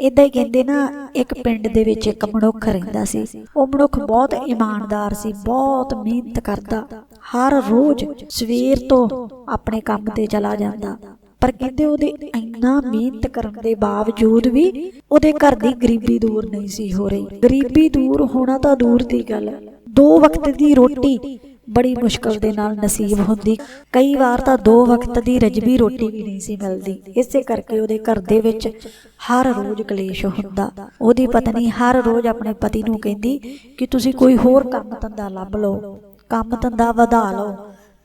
ਇਦਾਂ ਹੀ ਕਹਿੰਦੇ ਨਾ ਇੱਕ ਪਿੰਡ ਦੇ ਵਿੱਚ ਇੱਕ ਮਨੁੱਖ ਰਹਿੰਦਾ ਸੀ। ਉਹ ਮਨੁੱਖ ਬਹੁਤ ਇਮਾਨਦਾਰ ਸੀ ਬਹੁਤ ਮਿਹਨਤ ਕਰਦਾ। ਹਰ ਰੋਜ਼ ਸਵੇਰ ਤੋਂ ਆਪਣੇ ਕੰਮ ਤੇ ਚਲਾ ਜਾਂਦਾ। ਪਰ ਕਹਿੰਦੇ ਉਹਦੇ ਇੰਨਾ ਮਿਹਨਤ ਕਰਨ ਦੇ ਬਾਵਜੂਦ ਵੀ ਉਹਦੇ ਘਰ ਦੀ ਗਰੀਬੀ ਦੂਰ ਨਹੀਂ ਸੀ ਹੋ ਰਹੀ। ਗਰੀਬੀ ਦੂਰ ਹੋਣਾ ਤਾਂ ਦੂਰ ਦੀ ਗੱਲ ਦੋ ਵਕਤ ਦੀ ਰੋਟੀ ਬੜੀ ਮੁਸ਼ਕਲ ਦੇ ਨਾਲ ਨਸੀਬ ਹੁੰਦੀ। ਕਈ ਵਾਰ ਤਾਂ ਦੋ ਵਕਤ ਦੀ ਰਜਵੀ ਰੋਟੀ ਵੀ ਨਹੀਂ ਸੀ ਮਿਲਦੀ। ਇਸੇ ਕਰਕੇ ਉਹਦੇ ਘਰ ਦੇ ਵਿੱਚ ਹਰ ਰੋਜ਼ ਕਲੇਸ਼ ਹੁੰਦਾ। ਉਹਦੀ ਪਤਨੀ ਹਰ ਰੋਜ਼ ਆਪਣੇ ਪਤੀ ਨੂੰ ਕਹਿੰਦੀ ਕਿ ਤੁਸੀਂ ਕੋਈ ਹੋਰ ਕੰਮ ਧੰਦਾ ਲੱਭ ਲਓ। ਕੰਮ ਧੰਦਾ ਵਧਾ ਲਓ।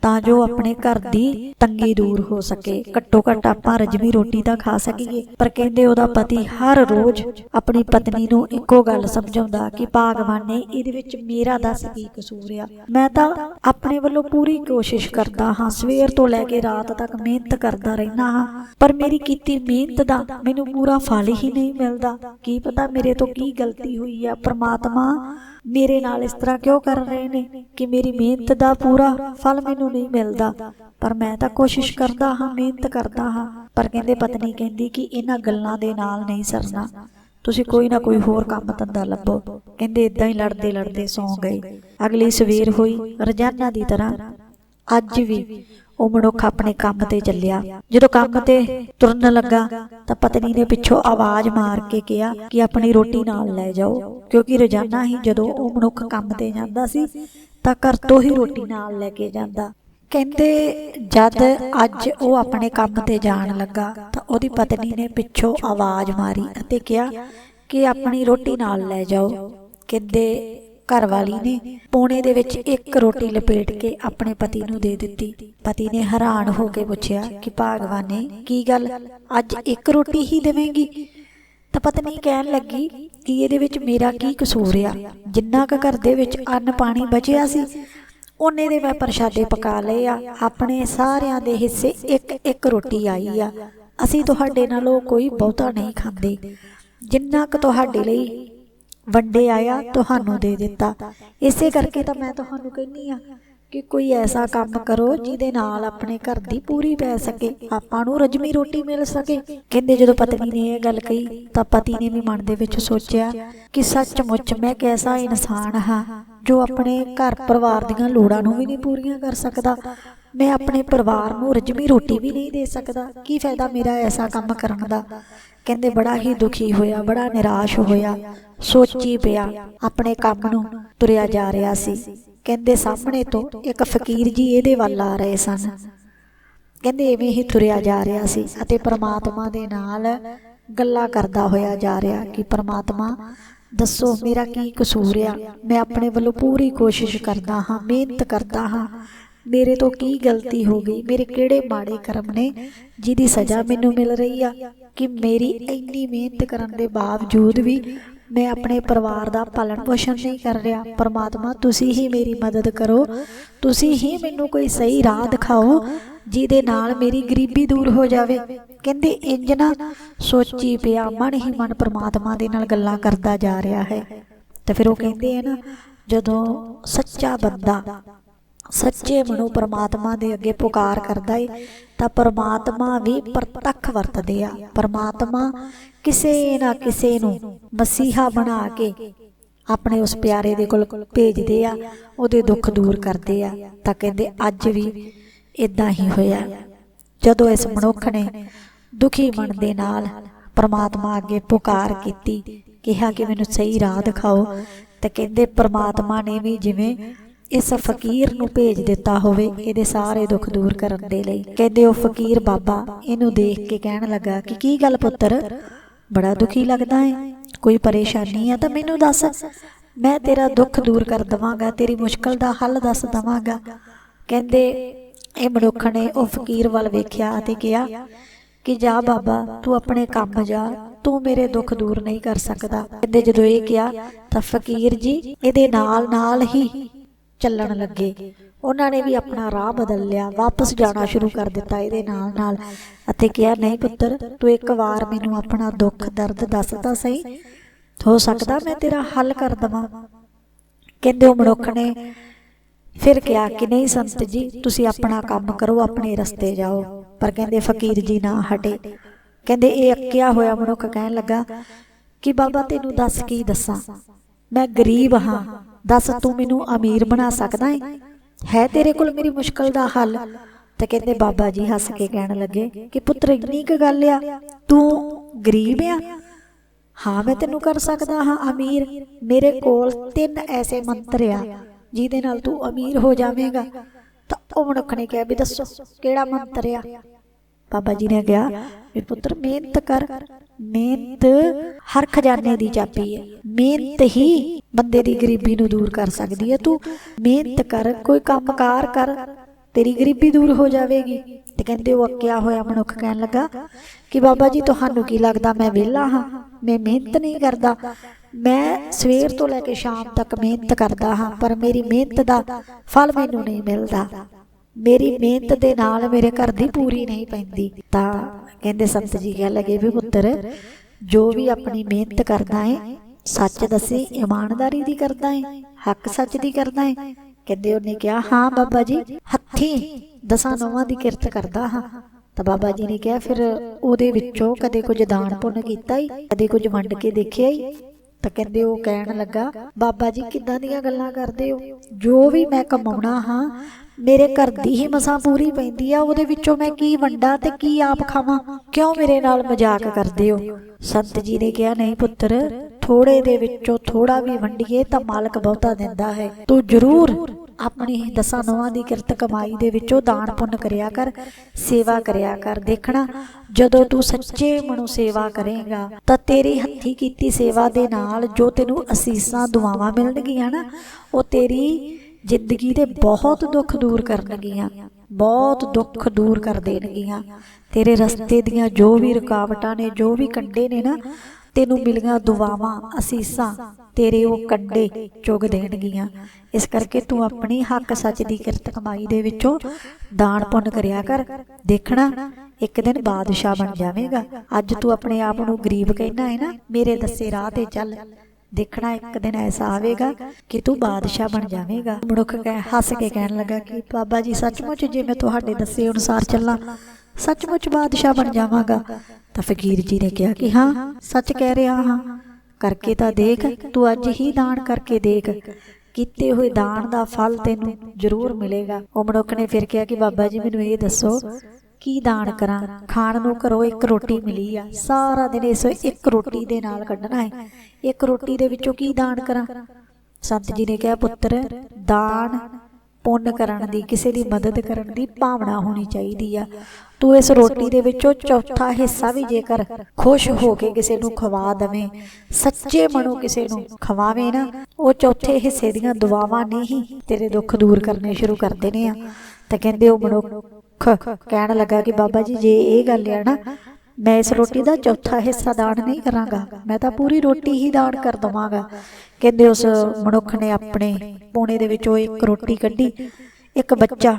ਤਾਂ ਜੋ ਆਪਣੇ ਘਰ ਦੀ ਤੰਗੀ ਦੂਰ ਹੋ ਸਕੇ। ਘੱਟੋ ਘੱਟ ਆਪਾਂ ਰਜਵੀ ਰੋਟੀ ਤਾਂ ਖਾ ਸਕੀਏ। ਪਰ ਕਹਿੰਦੇ ਉਹਦਾ ਪਤੀ ਹਰ ਰੋਜ਼ ਆਪਣੀ ਪਤਨੀ ਨੂੰ ਇੱਕੋ ਗੱਲ ਸਮਝਾਉਂਦਾ ਕਿ ਭਾਗਵਾਨ ਨੇ ਇਹਦੇ ਵਿੱਚ ਮੇਰਾ ਦੱਸ ਕੀ ਕਸੂਰ ਆ। ਮੈਂ ਤਾਂ ਆਪਣੇ ਵੱਲੋਂ ਪੂਰੀ ਕੋਸ਼ਿਸ਼ ਕਰਦਾ ਹਾਂ ਸਵੇਰ ਤੋਂ ਲੈ ਕੇ ਰਾਤ ਤੱਕ ਮਿਹਨਤ ਕਰਦਾ ਰਹਿਣਾ ਹਾਂ। ਪਰ ਮੇਰੀ ਕੀਤੀ ਮਿਹਨਤ ਦਾ ਮੈਨੂੰ ਪੂਰਾ ਫਲ ਹੀ ਨਹੀਂ ਮਿਲਦਾ। ਕੀ ਪਤਾ ਮੇਰੇ ਤੋਂ ਕੀ ਗਲਤੀ ਹੋਈ ਆ। ਪ੍ਰਮਾਤਮਾ ਮੇਰੇ ਨਾਲ ਇਸ ਤਰ੍ਹਾਂ ਕਿਉਂ ਕਰ ਰਹੇ ਨੇ ਕਿ ਮੇਰੀ ਮਿਹਨਤ ਦਾ ਪੂਰਾ ਫਲ ਮੈਨੂੰ ਨਹੀਂ ਮਿਲਦਾ? ਪਰ ਮੈਂ ਤਾਂ ਕੋਸ਼ਿਸ਼ ਕਰਦਾ ਹਾਂ, ਮਿਹਨਤ ਕਰਦਾ ਹਾਂ। ਪਰ ਕਹਿੰਦੇ ਪਤਨੀ ਕਹਿੰਦੀ ਕਿ ਇਹਨਾਂ ਗੱਲਾਂ ਦੇ ਨਾਲ ਨਹੀਂ ਸਰਨਾ। ਤੁਸੀਂ ਕੋਈ ਨਾ ਕੋਈ ਹੋਰ ਕੰਮ ਧੰਦਾ ਲੱਭੋ। ਕਹਿੰਦੇ ਇਦਾਂ ਹੀ ਲੜਦੇ ਲੜਦੇ ਸੌਂ ਗਏ। ਅਗਲੀ ਸਵੇਰ ਹੋਈ, ਰੋਜ਼ਾਨਾ ਦੀ ਤਰ੍ਹਾਂ ਅੱਜ ਵੀ ਉਹ ਮਨੁੱਖ ਆਪਣੇ ਕੰਮ ਤੇ ਚੱਲਿਆ। ਜਦੋਂ ਕੰਮ ਤੇ ਤੁਰਨ ਲੱਗਾ, ਤਾਂ ਪਤਨੀ ਨੇ ਪਿੱਛੋਂ ਆਵਾਜ਼ ਮਾਰ ਕੇ ਕਿਹਾ ਕਿ ਆਪਣੀ ਰੋਟੀ ਨਾਲ ਲੈ ਜਾਓ, ਕਿਉਂਕਿ ਰੋਜ਼ਾਨਾ ਹੀ ਜਦੋਂ ਉਹ ਮਨੁੱਖ ਕੰਮ ਤੇ ਜਾਂਦਾ ਸੀ, ਤਾਂ ਘਰ ਤੋਂ ਹੀ ਰੋਟੀ ਨਾਲ ਲੈ ਕੇ ਜਾਂਦਾ। ਕਹਿੰਦੇ, ਜਦ ਅੱਜ ਉਹ ਆਪਣੇ ਕੰਮ ਤੇ ਜਾਣ ਲੱਗਾ, ਤਾਂ ਉਹਦੀ ਪਤਨੀ ਨੇ ਪਿੱਛੋਂ ਆਵਾਜ਼ ਮਾਰੀ ਅਤੇ ਕਿਹਾ ਕਿ ਆਪਣੀ ਰੋਟੀ ਨਾਲ ਲੈ ਜਾਓ। ਕਹਿੰਦੇ ਘਰਵਾਲੀ ਨੇ ਪੋਣੇ ਦੇ ਵਿੱਚ ਇੱਕ ਰੋਟੀ ਲਪੇਟ ਕੇ ਆਪਣੇ ਪਤੀ ਨੂੰ ਦੇ ਦਿੱਤੀ। ਪਤੀ ਨੇ ਹੈਰਾਨ ਹੋ ਕੇ ਪੁੱਛਿਆ ਕਿ ਭਾਗਵਾਨੇ ਕੀ ਗੱਲ, ਅੱਜ ਇੱਕ ਰੋਟੀ ਹੀ ਦੇਵੇਂਗੀ? ਤਾਂ ਪਤਨੀ ਕਹਿਣ ਲੱਗੀ ਕਿ ਇਹਦੇ ਵਿੱਚ ਮੇਰਾ ਕੀ ਕਸੂਰ ਆ? ਜਿੰਨਾ ਕੁ ਘਰ ਦੇ ਵਿੱਚ ਅੰਨ ਪਾਣੀ ਬਚਿਆ ਸੀ, ਉਹਨੇ ਦੇ ਮੈਂ ਪ੍ਰਸ਼ਾਦੇ ਪਕਾ ਲਏ ਆ। ਆਪਣੇ ਸਾਰਿਆਂ ਦੇ ਹਿੱਸੇ ਇੱਕ ਇੱਕ ਰੋਟੀ ਆਈ ਆ। ਅਸੀਂ ਤੁਹਾਡੇ ਨਾਲੋਂ ਕੋਈ ਬਹੁਤਾ ਨਹੀਂ ਖਾਂਦੇ। ਜਿੰਨਾ ਕੁ ਤੁਹਾਡੇ ਲਈ ਵੰਡੇ ਆਇਆ, ਤੁਹਾਨੂੰ ਦੇ ਦਿੱਤਾ। ਇਸੇ ਕਰਕੇ ਤਾਂ ਮੈਂ ਤੁਹਾਨੂੰ ਕਹਿੰਨੀ ਆ ਕਿ ਕੋਈ ਐਸਾ ਕੰਮ ਕਰੋ ਜਿਹਦੇ ਨਾਲ ਆਪਣੇ ਘਰ ਦੀ ਪੂਰੀ ਪੈ ਸਕੇ, ਆਪਾਂ ਨੂੰ ਰਜਮੀ ਰੋਟੀ ਮਿਲ ਸਕੇ। ਕਹਿੰਦੇ ਜਦੋਂ ਪਤਨੀ ਨੇ ਇਹ ਗੱਲ ਕਹੀ, ਤਾਂ ਪਤੀ ਨੇ ਵੀ ਮਨ ਦੇ ਵਿੱਚ ਸੋਚਿਆ ਕਿ ਸੱਚਮੁੱਚ ਮੈਂ ਕੈਸਾ ਇਨਸਾਨ ਹਾਂ, ਜੋ ਆਪਣੇ ਘਰ ਪਰਿਵਾਰ ਦੀਆਂ ਲੋੜਾਂ ਨੂੰ ਵੀ ਨਹੀਂ ਪੂਰੀਆਂ ਕਰ ਸਕਦਾ। ਮੈਂ ਆਪਣੇ ਪਰਿਵਾਰ ਨੂੰ ਰਜਮੀ ਰੋਟੀ ਵੀ ਨਹੀਂ ਦੇ ਸਕਦਾ। ਕੀ ਫਾਇਦਾ ਮੇਰਾ ਐਸਾ ਕੰਮ ਕਰਨ ਦਾ? ਕਹਿੰਦੇ ਬੜਾ ਹੀ ਦੁਖੀ ਹੋਇਆ, ਬੜਾ ਨਿਰਾਸ਼ ਹੋਇਆ। ਸੋਚੀ ਪਿਆ, ਆਪਣੇ ਕੰਮ ਨੂੰ ਤੁਰਿਆ ਜਾ ਰਿਹਾ ਸੀ। ਕਹਿੰਦੇ ਸਾਹਮਣੇ ਤੋਂ ਇੱਕ ਫਕੀਰ ਜੀ ਇਹਦੇ ਵੱਲ ਆ ਰਹੇ ਸਨ। ਕਹਿੰਦੇ ਐਵੇਂ ਹੀ ਤੁਰਿਆ ਜਾ ਰਿਹਾ ਸੀ ਅਤੇ ਪ੍ਰਮਾਤਮਾ ਦੇ ਨਾਲ ਗੱਲਾਂ ਕਰਦਾ ਹੋਇਆ ਜਾ ਰਿਹਾ ਕਿ ਪ੍ਰਮਾਤਮਾ, ਦੱਸੋ ਮੇਰਾ ਕੀ ਕਸੂਰ ਆ? ਮੈਂ ਆਪਣੇ ਵੱਲੋਂ ਪੂਰੀ ਕੋਸ਼ਿਸ਼ ਕਰਦਾ ਹਾਂ, ਮਿਹਨਤ ਕਰਦਾ ਹਾਂ। ਮੇਰੇ ਤੋਂ ਕੀ ਗਲਤੀ ਹੋ ਗਈ? ਮੇਰੇ ਕਿਹੜੇ ਮਾੜੇ ਕਰਮ ਨੇ ਜਿਹਦੀ ਸਜ਼ਾ ਮੈਨੂੰ ਮਿਲ ਰਹੀ ਆ? ਕਿ ਮੇਰੀ ਇੰਨੀ ਮਿਹਨਤ ਕਰਨ ਦੇ ਬਾਵਜੂਦ ਵੀ ਮੈਂ ਆਪਣੇ ਪਰਿਵਾਰ ਦਾ ਪਾਲਣ ਪੋਸ਼ਣ ਨਹੀਂ ਕਰ ਰਿਹਾ। ਪਰਮਾਤਮਾ, ਤੁਸੀਂ ਹੀ ਮੇਰੀ ਮਦਦ ਕਰੋ। ਤੁਸੀਂ ਹੀ ਮੈਨੂੰ ਕੋਈ ਸਹੀ ਰਾਹ ਦਿਖਾਓ, ਜਿਹਦੇ ਨਾਲ ਮੇਰੀ ਗਰੀਬੀ ਦੂਰ ਹੋ ਜਾਵੇ। ਕਹਿੰਦੇ, ਇੰਜ ਨਾ ਸੋਚੀ ਪਿਆ ਮਨ ਹੀ ਮਨ ਪਰਮਾਤਮਾ ਦੇ ਨਾਲ ਗੱਲਾਂ ਕਰਦਾ ਜਾ ਰਿਹਾ ਹੈ। ਤੇ ਫਿਰ ਉਹ ਕਹਿੰਦੇ ਆ ਨਾ ਜਦੋਂ ਸੱਚਾ ਬੰਦਾ, ਸੱਚੇ ਮਨੋਂ ਪਰਮਾਤਮਾ ਦੇ ਅੱਗੇ ਪੁਕਾਰ ਕਰਦਾ ਏ ਤਾਂ ਪ੍ਰਮਾਤਮਾ ਵੀ ਪ੍ਰਤੱਖ ਵਰਤਦੇ ਆ। ਪ੍ਰਮਾਤਮਾ ਕਿਸੇ ਨਾ ਕਿਸੇ ਨੂੰ ਮਸੀਹਾ ਬਣਾ ਕੇ ਆਪਣੇ ਉਸ ਪਿਆਰੇ ਦੇ ਕੋਲ ਭੇਜਦੇ ਆ, ਉਹਦੇ ਦੁੱਖ ਦੂਰ ਕਰਦੇ ਆ। ਤਾਂ ਕਹਿੰਦੇ, ਅੱਜ ਵੀ ਇਦਾਂ ਹੀ ਹੋਇਆ। ਜਦੋਂ ਇਸ ਮਨੁੱਖ ਨੇ ਦੁਖੀ ਮਨ ਦੇ ਨਾਲ ਪਰਮਾਤਮਾ ਅੱਗੇ ਪੁਕਾਰ ਕੀਤੀ, ਕਿਹਾ ਕਿ ਮੈਨੂੰ ਸਹੀ ਰਾਹ ਦਿਖਾਓ, ਤੇ ਕਹਿੰਦੇ, ਪਰਮਾਤਮਾ ਨੇ ਵੀ ਜਿਵੇਂ ਇਸ ਫਕੀਰ ਨੂੰ ਭੇਜ ਦਿੱਤਾ ਹੋਵੇ, ਇਹਦੇ ਸਾਰੇ ਦੁੱਖ ਦੂਰ ਕਰਨ ਦੇ ਲਈ। ਕਹਿੰਦੇ ਉਹ ਫਕੀਰ ਬਾਬਾ, ਇਹਨੂੰ ਦੇਖ ਕੇ ਕਹਿਣ ਲੱਗਾ ਕਿ ਕੀ ਗੱਲ ਪੁੱਤਰ? ਬੜਾ ਦੁਖੀ ਲੱਗਦਾ ਹੈ ਕੋਈ ਪਰੇਸ਼ਾਨੀ ਆ ਤਾਂ ਮੈਨੂੰ ਦੱਸ। ਮੈਂ ਤੇਰਾ ਦੁੱਖ ਦੂਰ ਕਰ ਦਵਾਂਗਾ, ਤੇਰੀ ਮੁਸ਼ਕਲ ਦਾ ਹੱਲ ਦੱਸ ਦਵਾਂਗਾ। ਕਹਿੰਦੇ ਇਹ ਮਨੁੱਖ ਨੇ ਉਹ ਫਕੀਰ ਵੱਲ ਵੇਖਿਆ ਅਤੇ ਕਿਹਾ ਕਿ ਜਾ ਬਾਬਾ, ਤੂੰ ਆਪਣੇ ਕੰਮ ਜਾ, ਤੂੰ ਮੇਰੇ ਦੁੱਖ ਦੂਰ ਨਹੀਂ ਕਰ ਸਕਦਾ। ਕਹਿੰਦੇ ਜਦੋਂ ਇਹ ਕਿਹਾ, ਤਾਂ ਫਕੀਰ ਜੀ, ਇਹਦੇ ਨਾਲ ਨਾਲ ਹੀ ਚੱਲਣ ਲੱਗੇ। ਉਹਨਾਂ ਨੇ ਵੀ ਆਪਣਾ ਰਾਹ ਬਦਲ ਲਿਆ। ਵਾਪਸ ਜਾਣਾ ਸ਼ੁਰੂ ਕਰ ਦਿੱਤਾ ਇਹਦੇ ਨਾਲ ਨਾਲ। ਅਤੇ ਕਿਹਾ, ਨਹੀਂ ਪੁੱਤਰ, ਤੂੰ ਇੱਕ ਵਾਰ ਮੈਨੂੰ ਆਪਣਾ ਦੁੱਖ, ਦਰਦ ਦੱਸ ਸਹੀ। ਹੋ ਸਕਦਾ ਮੈਂ ਤੇਰਾ ਹੱਲ ਕਰ ਦਵਾਂ। ਕਹਿੰਦੇ ਉਹ ਮਨੁੱਖ ਨੇ ਫਿਰ ਕਿਹਾ ਕਿ, ਨਹੀਂ ਸੰਤ ਜੀ, ਤੁਸੀਂ ਆਪਣਾ ਕੰਮ ਕਰੋ, ਆਪਣੇ ਰਸਤੇ ਜਾਓ। ਪਰ ਕਹਿੰਦੇ, ਫਕੀਰ ਜੀ ਨਾ ਹਟੇ। ਕਹਿੰਦੇ, ਇਹ ਅੱਕਿਆ ਹੋਇਆ ਮਨੁੱਖ ਕਹਿਣ ਲੱਗਾ ਕਿ, ਬਾਬਾ, ਤੈਨੂੰ ਦੱਸ ਕੀ ਦੱਸਾਂ? ਮੈਂ ਗਰੀਬ ਹਾਂ। ਦੱਸ ਤੂੰ ਮੈਨੂੰ ਅਮੀਰ ਬਣਾ ਸਕਦਾ ਹੈ ਹੈ ਤੇਰੇ ਕੋਲ ਮੇਰੀ ਮੁਸ਼ਕਲ ਦਾ ਹੱਲ? ਤੇ ਕਹਿੰਦੇ ਬਾਬਾ ਜੀ ਹੱਸ ਕੇ ਕਹਿਣ ਲੱਗੇ ਕਿ ਪੁੱਤਰ, ਇੰਨੀ ਕੁ ਗੱਲ ਆ, ਤੂੰ ਗਰੀਬ ਆ? ਹਾਂ, ਮੈਂ ਤੈਨੂੰ ਕਰ ਸਕਦਾ ਹਾਂ, ਅਮੀਰ। ਮੇਰੇ ਕੋਲ ਤਿੰਨ ਐਸੇ ਮੰਤਰ ਆ, ਜਿਹਦੇ ਨਾਲ ਤੂੰ ਅਮੀਰ ਹੋ ਜਾਵੇਂਗਾ। ਤਾਂ ਉਹ ਮਨੁੱਖ ਨੇ ਕਿਹਾ ਵੀ ਦੱਸੋ, ਕਿਹੜਾ ਮੰਤਰ ਆ? ਬਾਬਾ ਜੀ ਨੇ ਕਿਹਾ ਵੀ ਪੁੱਤਰ, ਮਿਹਨਤ ਕਰ, ਮਿਹਨਤ ਹਰ ਖਜ਼ਾਨੇ ਦੀ ਚਾਬੀ ਹੈ। ਮਿਹਨਤ ਹੀ ਬੰਦੇ ਦੀ ਗਰੀਬੀ ਨੂੰ ਦੂਰ ਕਰ ਸਕਦੀ ਹੈ। ਤੂੰ ਮਿਹਨਤ ਕਰ, ਕੋਈ ਕੰਮਕਾਰ ਕਰ, ਤੇਰੀ ਗਰੀਬੀ ਦੂਰ ਹੋ ਜਾਵੇਗੀ। ਤੇ ਕਹਿੰਦੇ ਉਹ ਅੱਕਿਆ ਹੋਇਆ ਮਨੁੱਖ ਕਹਿਣ ਲੱਗਾ ਕਿ ਬਾਬਾ ਜੀ, ਤੁਹਾਨੂੰ ਕੀ ਲੱਗਦਾ? ਮੈਂ ਵਿਹਲਾ ਹਾਂ, ਮੈਂ ਮਿਹਨਤ ਨਹੀਂ ਕਰਦਾ। ਮੈਂ ਸਵੇਰ ਤੋਂ ਲੈ ਕੇ ਸ਼ਾਮ ਤੱਕ ਮਿਹਨਤ ਕਰਦਾ ਹਾਂ, ਪਰ ਮੇਰੀ ਮਿਹਨਤ ਦਾ ਫਲ ਮੈਨੂੰ ਨਹੀਂ ਮਿਲਦਾ। ਮੇਰੀ ਮਿਹਨਤ ਦੇ ਨਾਲ ਮੇਰੇ ਘਰ ਦੀ ਪੂਰੀ ਨਹੀਂ ਪੈਂਦੀ। ਤਾਂ ਕਹਿੰਦੇ ਸੰਤ ਜੀ ਕਹਿ ਲਗੇ ਵੀ ਪੁੱਤਰ, ਜੋ ਵੀ ਆਪਣੀ ਮਿਹਨਤ ਕਰਦਾ ਹੈ ਸੱਚ ਦੱਸੀ, ਇਮਾਨਦਾਰੀ ਦੀ ਕਰਦਾ ਹੈ ਹੱਕ ਸੱਚ ਦੀ ਕਰਦਾ ਹੈ ਕਹਿੰਦੇ ਉਹਨੇ ਕਿਹਾ, ਹਾਂ ਬਾਬਾ ਜੀ, ਹੱਥੀਂ ਦਸਾਂ ਨੌਵਾਂ ਦੀ ਕਿਰਤ ਕਰਦਾ ਹਾਂ। ਤਾਂ ਬਾਬਾ ਜੀ ਨੇ ਕਿਹਾ, ਫਿਰ ਉਹਦੇ ਵਿੱਚੋਂ ਕਦੇ ਕੁਝ ਦਾਨ ਪੁੰਨ ਕੀਤਾ ਹੀ ਕਦੇ ਕੁਝ ਵੰਡ ਕੇ ਦੇਖਿਆ ਹੀ ਤਾਂ ਕਹਿੰਦੇ ਉਹ ਕਹਿਣ ਲੱਗਾ, ਬਾਬਾ ਜੀ ਕਿੱਦਾਂ ਦੀਆਂ ਗੱਲਾਂ ਕਰਦੇ ਹੋ? ਜੋ ਵੀ ਮੈਂ ਕਮਾਉਣਾ ਹਾਂ ਮੇਰੇ ਘਰ ਦੀ ਹੀ ਮਸਾਂ ਪੂਰੀ ਪੈਂਦੀ ਆ, ਉਹਦੇ ਵਿੱਚੋਂ ਮੈਂ ਕੀ ਵੰਡਾ ਤੇ ਕੀ ਆਪ ਖਾਵਾਂ? ਕਿਉਂ ਮੇਰੇ ਨਾਲ ਮਜ਼ਾਕ ਕਰਦੇ ਹੋ? ਸੰਤ ਜੀ ਨੇ ਕਿਹਾ, ਨਹੀਂ ਪੁੱਤਰ ਥੋੜੇ ਦੇ ਵਿੱਚੋਂ ਥੋੜਾ ਵੀ ਵੰਡੀਏ ਤਾਂ ਮਾਲਕ ਬਹੁਤਾ ਦਿੰਦਾ ਹੈ। ਤੂੰ ਜ਼ਰੂਰ ਆਪਣੀ ਦਸਾਂ ਨੌਵਾਂ ਦੀ ਕਿਰਤ ਕਮਾਈ ਦੇ ਵਿੱਚੋਂ ਦਾਨ ਪੁੰਨ ਕਰਿਆ ਕਰ, ਸੇਵਾ ਕਰਿਆ ਕਰ। ਦੇਖਣਾ, ਜਦੋਂ ਤੂੰ ਸੱਚੇ ਮਨੋਂ ਸੇਵਾ ਕਰੇਗਾ, ਤਾਂ ਤੇਰੀ ਹੱਥੀ ਕੀਤੀ ਸੇਵਾ ਦੇ ਨਾਲ ਜੋ ਤੈਨੂੰ ਅਸੀਸਾਂ, ਦੁਆਵਾਂ ਮਿਲਣਗੀਆਂ ਨਾ, ਉਹ ਤੇਰੀ ਜ਼ਿੰਦਗੀ ਦੇ ਬਹੁਤ ਦੁੱਖ ਦੂਰ ਕਰਨਗੀਆਂ ਬਹੁਤ ਦੁੱਖ ਦੂਰ ਕਰ ਦੇਣਗੀਆਂ ਤੇਰੇ ਰਸਤੇ ਦੀਆਂ ਜੋ ਵੀ ਰੁਕਾਵਟਾਂ ਨੇ, ਜੋ ਵੀ ਕੰਡੇ ਨੇ ਨਾ, ਤੈਨੂੰ ਮਿਲੀਆਂ ਦੁਆਵਾਂ, ਅਸੀਸਾਂ, ਤੇਰੇ ਉਹ ਕੰਡੇ ਚੁਗ ਦੇਣਗੀਆਂ ਇਸ ਕਰਕੇ ਤੂੰ ਆਪਣੀ ਹੱਕ ਸੱਚ ਦੀ ਕਿਰਤ ਕਮਾਈ ਦੇ ਵਿੱਚੋਂ ਦਾਨ ਪੁੰਨ ਕਰਿਆ ਕਰ। ਦੇਖਣਾ, ਇੱਕ ਦਿਨ ਬਾਦਸ਼ਾਹ ਬਣ ਜਾਵੇਂਗਾ। ਅੱਜ ਤੂੰ ਆਪਣੇ ਆਪ ਨੂੰ ਗਰੀਬ ਕਹਿਣਾ ਹੈ ਨਾ, ਮੇਰੇ ਦੱਸੇ ਰਾਹ ਤੇ ਚੱਲ। ਦੇਖਣਾ ਇੱਕ ਦਿਨ ਐਸਾ ਆਵੇਗਾ ਕਿ ਤੂੰ ਬਾਦਸ਼ਾਹ ਬਣ ਜਾਵੇਂਗਾ। ਮਨੁੱਖ ਕਹਿ ਹੱਸ ਕੇ ਕਹਿਣ ਲੱਗਾ ਕਿ ਬਾਬਾ ਜੀ, ਸੱਚਮੁੱਚ ਜੇ ਮੈਂ ਤੁਹਾਡੇ ਦੱਸੇ ਅਨੁਸਾਰ ਚੱਲਾਂ, ਸੱਚਮੁੱਚ ਬਾਦਸ਼ਾਹ ਬਣ ਜਾਵਾਂਗਾ। ਤਾਂ ਫਕੀਰ ਜੀ ਨੇ ਕਿਹਾ ਕਿ ਹਾਂ, ਸੱਚ ਕਹਿ ਰਿਹਾ ਹਾਂ। ਕਰਕੇ ਤਾਂ ਦੇਖ, ਤੂੰ ਅੱਜ ਹੀ ਦਾਨ ਕਰਕੇ ਦੇਖ। ਕੀਤੇ ਹੋਏ ਦਾਨ ਦਾ ਫਲ ਤੈਨੂੰ ਜ਼ਰੂਰ ਮਿਲੇਗਾ। ਉਹ ਮਨੁੱਖ ਨੇ ਫਿਰ ਕਿਹਾ ਕਿ ਬਾਬਾ ਜੀ, ਮੈਨੂੰ ਇਹ ਦੱਸੋ ਕੀ ਦਾਨ ਕਰਾਂ? ਖਾਣ ਨੂੰ ਘਰੋਂ ਇੱਕ ਰੋਟੀ ਮਿਲੀ ਆ। ਸਾਰਾ ਦਿਨ ਇਸ ਇੱਕ ਰੋਟੀ ਦੇ ਨਾਲ ਕੱਢਣਾ ਹੈ ਇੱਕ ਰੋਟੀ ਦੇ ਵਿੱਚੋਂ ਕੀ ਦਾਨ ਕਰਾਂ? ਸੰਤ ਜੀ ਨੇ ਕਿਹਾ, ਪੁੱਤਰ, ਦਾਨ ਪੁੰਨ ਕਰਨ ਦੀ, ਕਿਸੇ ਦੀ ਮਦਦ ਕਰਨ ਦੀ ਭਾਵਨਾ ਹੋਣੀ ਚਾਹੀਦੀ ਆ। ਤੂੰ ਇਸ ਰੋਟੀ ਦੇ ਵਿੱਚੋਂ ਚੌਥਾ ਹਿੱਸਾ ਵੀ ਜੇਕਰ ਖੁਸ਼ ਹੋ ਕੇ ਕਿਸੇ ਨੂੰ ਖਵਾ ਦਵੇਂ, ਸੱਚੇ ਮਨੋਂ ਕਿਸੇ ਨੂੰ ਖਵਾਵੇਂ ਨਾ, ਉਹ ਚੌਥੇ ਹਿੱਸੇ ਦੀਆਂ ਦੁਆਵਾਂ ਨੇ ਹੀ ਤੇਰੇ ਦੁੱਖ ਦੂਰ ਕਰਨੇ ਸ਼ੁਰੂ ਕਰ ਦੇਣੇ ਆ। ਤਾਂ ਕਹਿੰਦੇ, ਉਹ ਮਨੁੱਖ ਕਹਿਣ ਲੱਗਾ ਕਿ ਬਾਬਾ ਜੀ, ਜੇ ਇਹ ਗੱਲ ਆ ਨਾ, ਮੈਂ ਇਸ ਰੋਟੀ ਦਾ ਚੌਥਾ ਹਿੱਸਾ ਦਾਨ ਨਹੀਂ ਕਰਾਂਗਾ। ਮੈਂ ਤਾਂ ਪੂਰੀ ਰੋਟੀ ਹੀ ਦਾਨ ਕਰ ਦਵਾਂਗਾ। ਕਹਿੰਦੇ ਉਸ ਮਨੁੱਖ ਨੇ ਆਪਣੇ ਪੋਣੇ ਦੇ ਵਿੱਚੋਂ ਇੱਕ ਰੋਟੀ ਕੱਢੀ। ਇੱਕ ਬੱਚਾ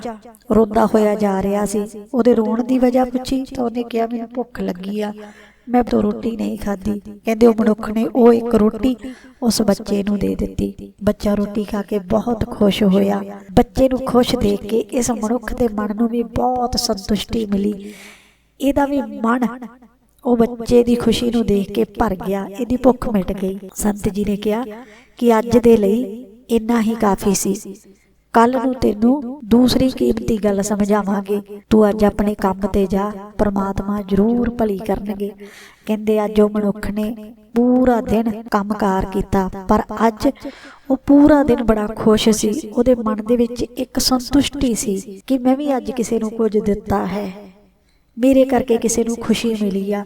ਰੋਂਦਾ ਹੋਇਆ ਜਾ ਰਿਹਾ ਸੀ। ਉਹਦੇ ਰੋਣ ਦੀ ਵਜ੍ਹਾ ਪੁੱਛੀ ਤਾਂ ਉਹਨੇ ਕਿਹਾ, ਮੈਨੂੰ ਭੁੱਖ ਲੱਗੀ ਆ। ਮੈਂ ਤਾਂ ਰੋਟੀ ਨਹੀਂ ਖਾਧੀ। ਕਹਿੰਦੇ ਉਹ ਮਨੁੱਖ ਨੇ ਉਹ ਇੱਕ ਰੋਟੀ ਉਸ ਬੱਚੇ ਨੂੰ ਦੇ ਦਿੱਤੀ। ਬੱਚਾ ਰੋਟੀ ਖਾ ਕੇ ਬਹੁਤ ਖੁਸ਼ ਹੋਇਆ। ਬੱਚੇ ਨੂੰ ਖੁਸ਼ ਦੇਖ ਕੇ ਇਸ ਮਨੁੱਖ ਦੇ ਮਨ ਨੂੰ ਵੀ ਬਹੁਤ ਸੰਤੁਸ਼ਟੀ ਮਿਲੀ। ਇਹਦਾ ਵੀ ਮਨ ਉਹ ਬੱਚੇ ਦੀ ਖੁਸ਼ੀ ਨੂੰ ਦੇਖ ਕੇ ਭਰ ਗਿਆ। ਇਹਦੀ ਭੁੱਖ ਮਿਟ ਗਈ। ਸੰਤ ਜੀ ਨੇ ਕਿਹਾ ਕਿ ਅੱਜ ਦੇ ਲਈ ਇੰਨਾ ਹੀ ਕਾਫੀ ਸੀ। ਕੱਲ ਨੂੰ ਤੈਨੂੰ ਦੂਸਰੀ ਕੀਮਤੀ ਗੱਲ ਸਮਝਾਵਾਂਗੇ। ਤੂੰ ਅੱਜ ਆਪਣੇ ਕੰਮ ਤੇ ਜਾ, ਪਰਮਾਤਮਾ ਜ਼ਰੂਰ ਭਲੀ ਕਰਨਗੇ। ਕਹਿੰਦੇ ਅੱਜ ਉਹ ਮਨੁੱਖ ਨੇ ਪੂਰਾ ਦਿਨ ਕੰਮਕਾਰ ਕੀਤਾ, ਪਰ ਅੱਜ ਉਹ ਪੂਰਾ ਦਿਨ ਬੜਾ ਖੁਸ਼ ਸੀ। ਉਹਦੇ ਮਨ ਦੇ ਵਿੱਚ ਇੱਕ ਸੰਤੁਸ਼ਟੀ ਸੀ ਕਿ ਮੈਂ ਵੀ ਅੱਜ ਕਿਸੇ ਨੂੰ ਕੁਝ ਦਿੱਤਾ ਹੈ। ਮੇਰੇ ਕਰਕੇ ਕਿਸੇ ਨੂੰ ਖੁਸ਼ੀ ਮਿਲੀ ਆ।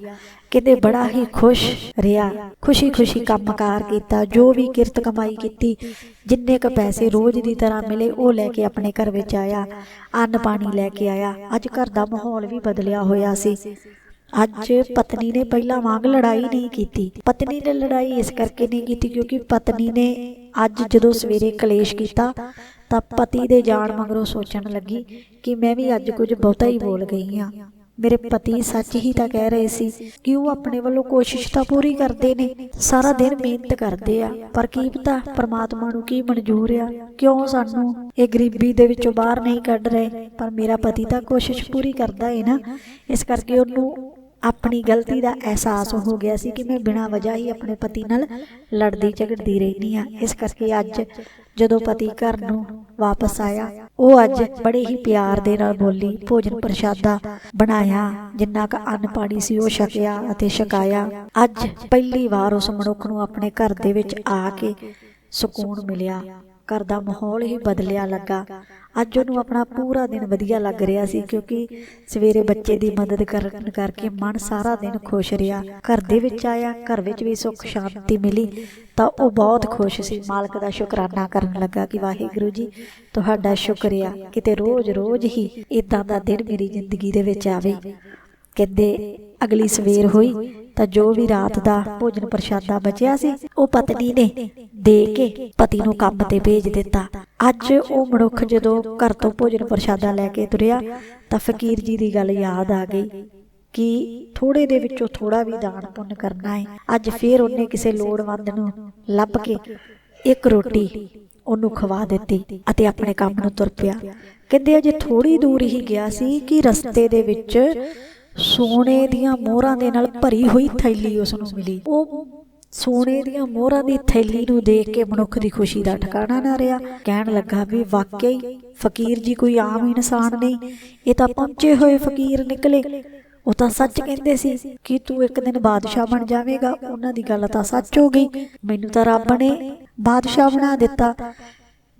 ਕਹਿੰਦੇ ਬੜਾ ਹੀ ਖੁਸ਼ ਰਿਹਾ। ਖੁਸ਼ੀ-ਖੁਸ਼ੀ ਕੰਮਕਾਰ ਕੀਤਾ, ਜੋ ਵੀ ਕਿਰਤ ਕਮਾਈ ਕੀਤੀ, ਜਿੰਨੇ ਕ ਪੈਸੇ ਰੋਜ਼ ਦੀ ਤਰ੍ਹਾਂ ਮਿਲੇ, ਉਹ ਲੈ ਕੇ ਆਪਣੇ ਘਰ ਵਿੱਚ ਆਇਆ, ਅੰਨ ਪਾਣੀ ਲੈ ਕੇ ਆਇਆ। ਅੱਜ ਘਰ ਦਾ ਮਾਹੌਲ ਵੀ ਬਦਲਿਆ ਹੋਇਆ ਸੀ। ਅੱਜ ਪਤਨੀ ਨੇ ਪਹਿਲਾਂ ਵਾਂਗ ਲੜਾਈ ਨਹੀਂ ਕੀਤੀ। ਪਤਨੀ ਨੇ ਲੜਾਈ ਇਸ ਕਰਕੇ ਨਹੀਂ ਕੀਤੀ ਕਿਉਂਕਿ ਪਤਨੀ ਨੇ ਅੱਜ ਜਦੋਂ ਸਵੇਰੇ ਕਲੇਸ਼ ਕੀਤਾ, ਤਾਂ ਪਤੀ ਦੇ ਜਾਣ ਮਗਰੋਂ ਸੋਚਣ ਲੱਗੀ ਕਿ ਮੈਂ ਵੀ ਅੱਜ ਕੁਝ ਬਹੁਤਾ ਹੀ ਬੋਲ ਗਈ ਹਾਂ। ਮੇਰੇ ਪਤੀ ਸੱਚ ਹੀ ਤਾਂ ਕਹਿ ਰਹੇ ਸੀ ਕਿ ਉਹ ਆਪਣੇ ਵੱਲੋਂ ਕੋਸ਼ਿਸ਼ ਤਾਂ ਪੂਰੀ ਕਰਦੇ ਨੇ, ਸਾਰਾ ਦਿਨ ਮਿਹਨਤ ਕਰਦੇ ਆ। ਪਰ ਕੀ ਪਤਾ ਪਰਮਾਤਮਾ ਨੂੰ ਕੀ ਮਨਜ਼ੂਰ ਆ, ਕਿਉਂ ਸਾਨੂੰ ਇਹ ਗਰੀਬੀ ਦੇ ਵਿੱਚੋਂ ਬਾਹਰ ਨਹੀਂ ਕੱਢ ਰਹੇ। ਪਰ ਮੇਰਾ ਪਤੀ ਤਾਂ ਕੋਸ਼ਿਸ਼ ਪੂਰੀ ਕਰਦਾ ਏ ਨਾ, ਇਸ ਕਰਕੇ ਉਹਨੂੰ ਆਪਣੀ ਗਲਤੀ ਦਾ ਅਹਿਸਾਸ ਹੋ ਗਿਆ ਸੀ ਕਿ ਮੈਂ ਬਿਨਾਂ ਵਜ੍ਹਾ ਹੀ ਆਪਣੇ ਪਤੀ ਨਾਲ ਲੜਦੀ ਝਗੜਦੀ ਰਹਿੰਦੀ ਆ। ਇਸ ਕਰਕੇ ਅੱਜ ਜਦੋਂ ਪਤੀ ਘਰ ਨੂੰ ਵਾਪਸ ਆਇਆ ਉਹ ਅੱਜ ਬੜੇ ਹੀ ਪਿਆਰ ਦੇ ਨਾਲ ਬੋਲੀ ਭੋਜਨ ਪ੍ਰਸ਼ਾਦਾ ਬਣਾਇਆ ਜਿੰਨਾ ਕ ਅੰਨ ਪਾਣੀ ਸੀ ਉਹ ਛਕਿਆ ਅਤੇ ਛਕਾਇਆ। ਅੱਜ ਪਹਿਲੀ ਵਾਰ ਉਸ ਮਨੁੱਖ ਨੂੰ ਆਪਣੇ ਘਰ ਦੇ ਵਿੱਚ ਆ ਕੇ ਸਕੂਨ ਮਿਲਿਆ। ਘਰ ਦਾ ਮਾਹੌਲ ਹੀ ਬਦਲਿਆ ਲੱਗਾ। ਅੱਜ ਉਹਨੂੰ ਆਪਣਾ ਪੂਰਾ ਦਿਨ ਵਧੀਆ ਲੱਗ ਰਿਹਾ ਸੀ ਕਿਉਂਕਿ ਸਵੇਰੇ ਬੱਚੇ ਦੀ ਮਦਦ ਕਰਨ ਕਰਕੇ ਮਨ ਸਾਰਾ ਦਿਨ ਖੁਸ਼ ਰਿਹਾ। ਘਰ ਦੇ ਵਿੱਚ ਆਇਆ, ਘਰ ਵਿੱਚ ਵੀ ਸੁੱਖ ਸ਼ਾਂਤੀ ਮਿਲੀ ਤਾਂ ਉਹ ਬਹੁਤ ਖੁਸ਼ ਸੀ। ਮਾਲਕ ਦਾ ਸ਼ੁਕਰਾਨਾ ਕਰਨ ਲੱਗਾ ਕਿ ਵਾਹਿਗੁਰੂ ਜੀ, ਤੁਹਾਡਾ ਸ਼ੁਕਰੀਆ। ਕਿਤੇ ਰੋਜ਼-ਰੋਜ਼ ਹੀ ਇਦਾਂ ਦਾ ਦਿਨ ਮੇਰੀ ਜ਼ਿੰਦਗੀ ਦੇ ਵਿੱਚ ਆਵੇ। ਕਹਿੰਦੇ ਅਗਲੀ ਸਵੇਰ ਹੋਈ ਤਾਂ ਜੋ ਵੀ ਰਾਤ ਦਾ ਭੋਜਨ ਪ੍ਰਸ਼ਾਦਾ ਬਚਿਆ ਸੀ, ਉਹ ਪਤਨੀ ਨੇ ਦੇ ਕੇ ਪਤੀ ਨੂੰ ਕੰਮ ਤੇ ਭੇਜ ਦਿੱਤਾ। ਅੱਜ ਉਹ ਮਨੁੱਖ ਜਦੋਂ ਘਰ ਤੋਂ ਭੋਜਨ ਪ੍ਰਸ਼ਾਦਾ ਲੈ ਕੇ ਤੁਰਿਆ ਤਾਂ ਫਕੀਰ ਜੀ ਦੀ ਗੱਲ ਯਾਦ ਆ ਗਈ ਕਿ ਥੋੜੇ ਦੇ ਵਿੱਚੋਂ ਥੋੜਾ ਵੀ ਦਾਨ ਪੁੰਨ ਕਰਨਾ ਹੈ ਅੱਜ ਫੇਰ ਉਹਨੇ ਕਿਸੇ ਲੋੜਵੰਦ ਨੂੰ ਲੱਭ ਕੇ ਇੱਕ ਰੋਟੀ ਉਹਨੂੰ ਖਵਾ ਦਿੱਤੀ ਅਤੇ ਆਪਣੇ ਕੰਮ ਨੂੰ ਤੁਰ ਪਿਆ। ਕਹਿੰਦੇ ਅਜੇ ਥੋੜੀ ਦੂਰ ਹੀ ਗਿਆ ਸੀ ਕਿ ਰਸਤੇ ਦੇ ਵਿੱਚ ਸੋਨੇ ਦੀਆਂ ਮੋਹਰਾਂ ਦੇ ਨਾਲ ਭਰੀ ਹੋਈ ਥੈਲੀ ਉਸ ਨੂੰ ਮਿਲੀ। ਉਹ ਸੋਨੇ ਦੀਆਂ ਮੋਹਰਾਂ ਦੀ ਥੈਲੀ ਨੂੰ ਦੇਖ ਕੇ ਮਨੁੱਖ ਦੀ ਖੁਸ਼ੀ ਦਾ ਠਿਕਾਣਾ ਨਾ ਰਿਹਾ। ਕਹਿਣ ਲੱਗਾ ਵੀ ਵਾਕਈ ਫਕੀਰ ਜੀ ਕੋਈ ਆਮ ਇਨਸਾਨ ਨਹੀਂ। ਇਹ ਤਾਂ ਪਹੁੰਚੇ ਹੋਏ ਫਕੀਰ ਨਿਕਲੇ। ਉਹ ਤਾਂ ਸੱਚ ਕਹਿੰਦੇ ਸੀ ਕਿ ਤੂੰ ਇੱਕ ਦਿਨ ਬਾਦਸ਼ਾਹ ਬਣ ਜਾਵੇਂਗਾ। ਉਹਨਾਂ ਦੀ ਗੱਲ ਤਾਂ ਸੱਚ ਹੋ ਗਈ। ਮੈਨੂੰ ਤਾਂ ਰੱਬ ਨੇ ਬਾਦਸ਼ਾਹ ਬਣਾ ਦਿੱਤਾ।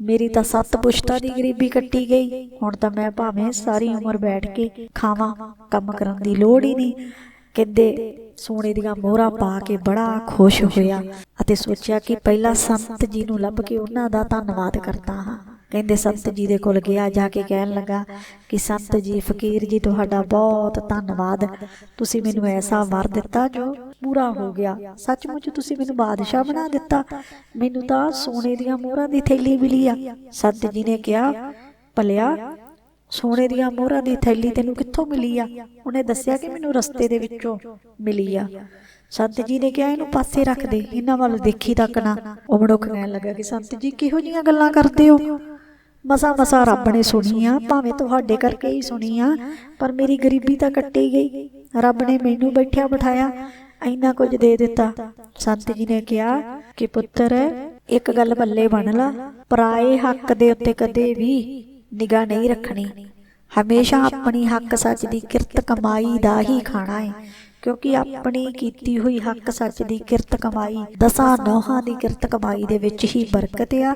ਮੇਰੀ ਤਾਂ ਸੱਤ ਪੁਸ਼ਤਾਂ ਦੀ ਗਰੀਬੀ ਕੱਟੀ ਗਈ। ਹੁਣ ਤਾਂ ਮੈਂ ਭਾਵੇਂ ਸਾਰੀ ਉਮਰ ਬੈਠ ਕੇ ਖਾਵਾਂ, ਕੰਮ ਕਰਨ ਦੀ ਲੋੜ ਹੀ ਨਹੀਂ। ਕਹਿੰਦੇ ਸੋਨੇ ਦੀਆਂ ਮੋਹਰਾਂ ਪਾ ਕੇ ਬੜਾ ਖੁਸ਼ ਹੋਇਆ ਅਤੇ ਸੋਚਿਆ ਕਿ ਪਹਿਲਾਂ ਸੰਤ ਜੀ ਨੂੰ ਲੱਭ ਕੇ ਉਹਨਾਂ ਦਾ ਧੰਨਵਾਦ ਕਰਦਾ ਹਾਂ। ਕਹਿੰਦੇ ਸੰਤ ਜੀ ਦੇ ਕੋਲ ਗਿਆ ਜਾ ਕੇ ਕਹਿਣ ਲੱਗਾ ਕਿ ਸੰਤ ਜੀ ਫਕੀਰ ਜੀ ਤੁਹਾਡਾ ਬਹੁਤ ਧੰਨਵਾਦ। ਤੁਸੀਂ ਮੈਨੂੰ ਐਸਾ ਵਰ ਦਿੱਤਾ ਜੋ ਪੂਰਾ ਹੋ ਗਿਆ। ਸੱਚਮੁੱਚ ਤੁਸੀਂ ਮੈਨੂੰ ਬਾਦਸ਼ਾਹ ਬਣਾ ਦਿੱਤਾ। ਮੈਨੂੰ ਤਾਂ ਸੋਨੇ ਦੀਆਂ ਮੋਹਰਾਂ ਦੀ ਥੈਲੀ ਮਿਲੀ ਆ। ਸੰਤ ਜੀ ਨੇ ਕਿਹਾ ਭਲਿਆ ਸੋਨੇ ਦੀਆਂ ਮੋਹਰਾਂ ਦੀ ਥੈਲੀ ਤੈਨੂੰ ਕਿੱਥੋਂ ਮਿਲੀ ਆ? ਉਹਨੇ ਦੱਸਿਆ ਕਿ ਮੈਨੂੰ ਰਸਤੇ ਦੇ ਵਿੱਚੋਂ ਮਿਲੀ ਆ। ਸੰਤ ਜੀ ਨੇ ਕਿਹਾ ਇਹਨੂੰ ਪਾਸੇ ਰੱਖ ਦੇ। ਇਹਨਾਂ ਵੱਲ ਦੇਖੀ ਤੱਕ ਨਾ ਉਹ ਮਨੁੱਖ ਕਹਿਣ ਲੱਗਾ ਕਿ ਸੰਤ ਜੀ ਕਿਹੋ ਜੀਆਂ ਗੱਲਾਂ ਕਰਦੇ ਹੋ ਮਸਾ ਮਸਾ ਰੱਬ ਨੇ ਸੁਣੀ ਆ ਭਾਵੇਂ ਤੁਹਾਡੇ ਕਰਕੇ ਹੀ ਸੁਣੀ ਆ ਪਰ ਮੇਰੀ ਗਰੀਬੀ ਤਾਂ ਕੱਟੀ ਗਈ। ਰੱਬ ਨੇ ਮੈਨੂੰ ਬੈਠਿਆ ਬਿਠਾਇਆ, ਇੰਨਾ ਕੁਝ ਦੇ ਦਿੱਤਾ। ਸੰਤ ਜੀ ਨੇ ਕਿਹਾ ਕਿ ਪੁੱਤਰ, ਇੱਕ ਗੱਲ ਬੱਲੇ ਬਣ ਲਾ, ਪਰਾਏ ਹੱਕ ਦੇ ਉੱਤੇ ਕਦੇ ਵੀ ਨਿਗਾਹ ਨਹੀਂ ਰੱਖਣੀ। ਹਮੇਸ਼ਾ ਆਪਣੀ ਹੱਕ ਸੱਚ ਦੀ ਕਿਰਤ ਕਮਾਈ ਦਾ ਹੀ ਖਾਣਾ ਹੈ ਕਿਉਂਕਿ ਆਪਣੀ ਕੀਤੀ ਹੋਈ ਹੱਕ ਸੱਚ ਦੀ ਕਿਰਤ ਕਮਾਈ ਦਸਾਂ ਨੋਹਾਂ ਦੀ ਕਿਰਤ ਕਮਾਈ ਦੇ ਵਿੱਚ ਹੀ ਬਰਕਤ ਆ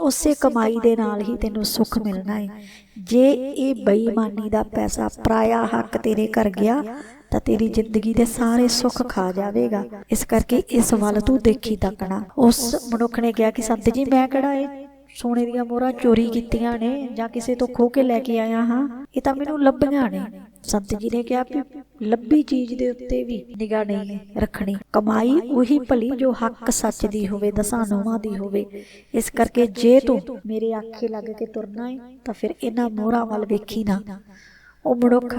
ਉਸੇ ਕਮਾਈ ਦੇ ਨਾਲ ਹੀ ਤੈਨੂੰ ਸੁੱਖ ਮਿਲਣਾ ਹੈ ਜੇ ਇਹ ਬੇਈਮਾਨੀ ਦਾ ਪੈਸਾ ਪਰਾਇਆ ਹੱਕ ਤੇਰੇ ਕਰ ਗਿਆ ਤਾਂ ਤੇਰੀ ਜ਼ਿੰਦਗੀ ਦੇ ਸਾਰੇ ਸੁੱਖ ਖਾ ਜਾਵੇਗਾ। ਇਸ ਕਰਕੇ ਇਸ ਵੱਲ ਤੂੰ ਦੇਖੀ ਤੱਕਣਾ। ਉਸ ਮਨੁੱਖ ਨੇ ਕਿਹਾ ਕਿ ਸੰਤ ਜੀ ਮੈਂ ਕਿਹੜਾ ਇਹ ਸੋਨੇ ਦੀਆਂ ਮੋਹਰਾਂ ਚੋਰੀ ਕੀਤੀਆਂ ਨੇ ਜਾਂ ਕਿਸੇ ਤੋਂ ਖੋ ਕੇ ਲੈ ਕੇ ਆਇਆ ਹਾਂ? ਇਹ ਤਾਂ ਮੈਨੂੰ ਲੱਭੀਆਂ ਨੇ ਸੰਤ ਜੀ ਨੇ ਕਿਹਾ ਕਿ ਲੱਭੀ ਚੀਜ਼ ਦੇ ਉੱਤੇ ਵੀ ਨਿਗਾਹ ਨਹੀਂ ਰੱਖਣੀ। ਕਮਾਈ ਉਹੀ ਭਲੀ ਜੋ ਹੱਕ ਸੱਚ ਦੀ ਹੋਵੇ, ਦਸਾਂ ਨੋਹਾਂ ਦੀ ਹੋਵੇ। ਇਸ ਕਰਕੇ ਜੇ ਤੂੰ ਮੇਰੇ ਆਖੇ ਲੱਗ ਕੇ ਤੁਰਨਾ ਹੈ ਤਾਂ ਫਿਰ ਇਹਨਾਂ ਮੋਹਰਾਂ ਵੱਲ ਵੇਖੀ ਨਾ। ਉਹ ਮਨੁੱਖ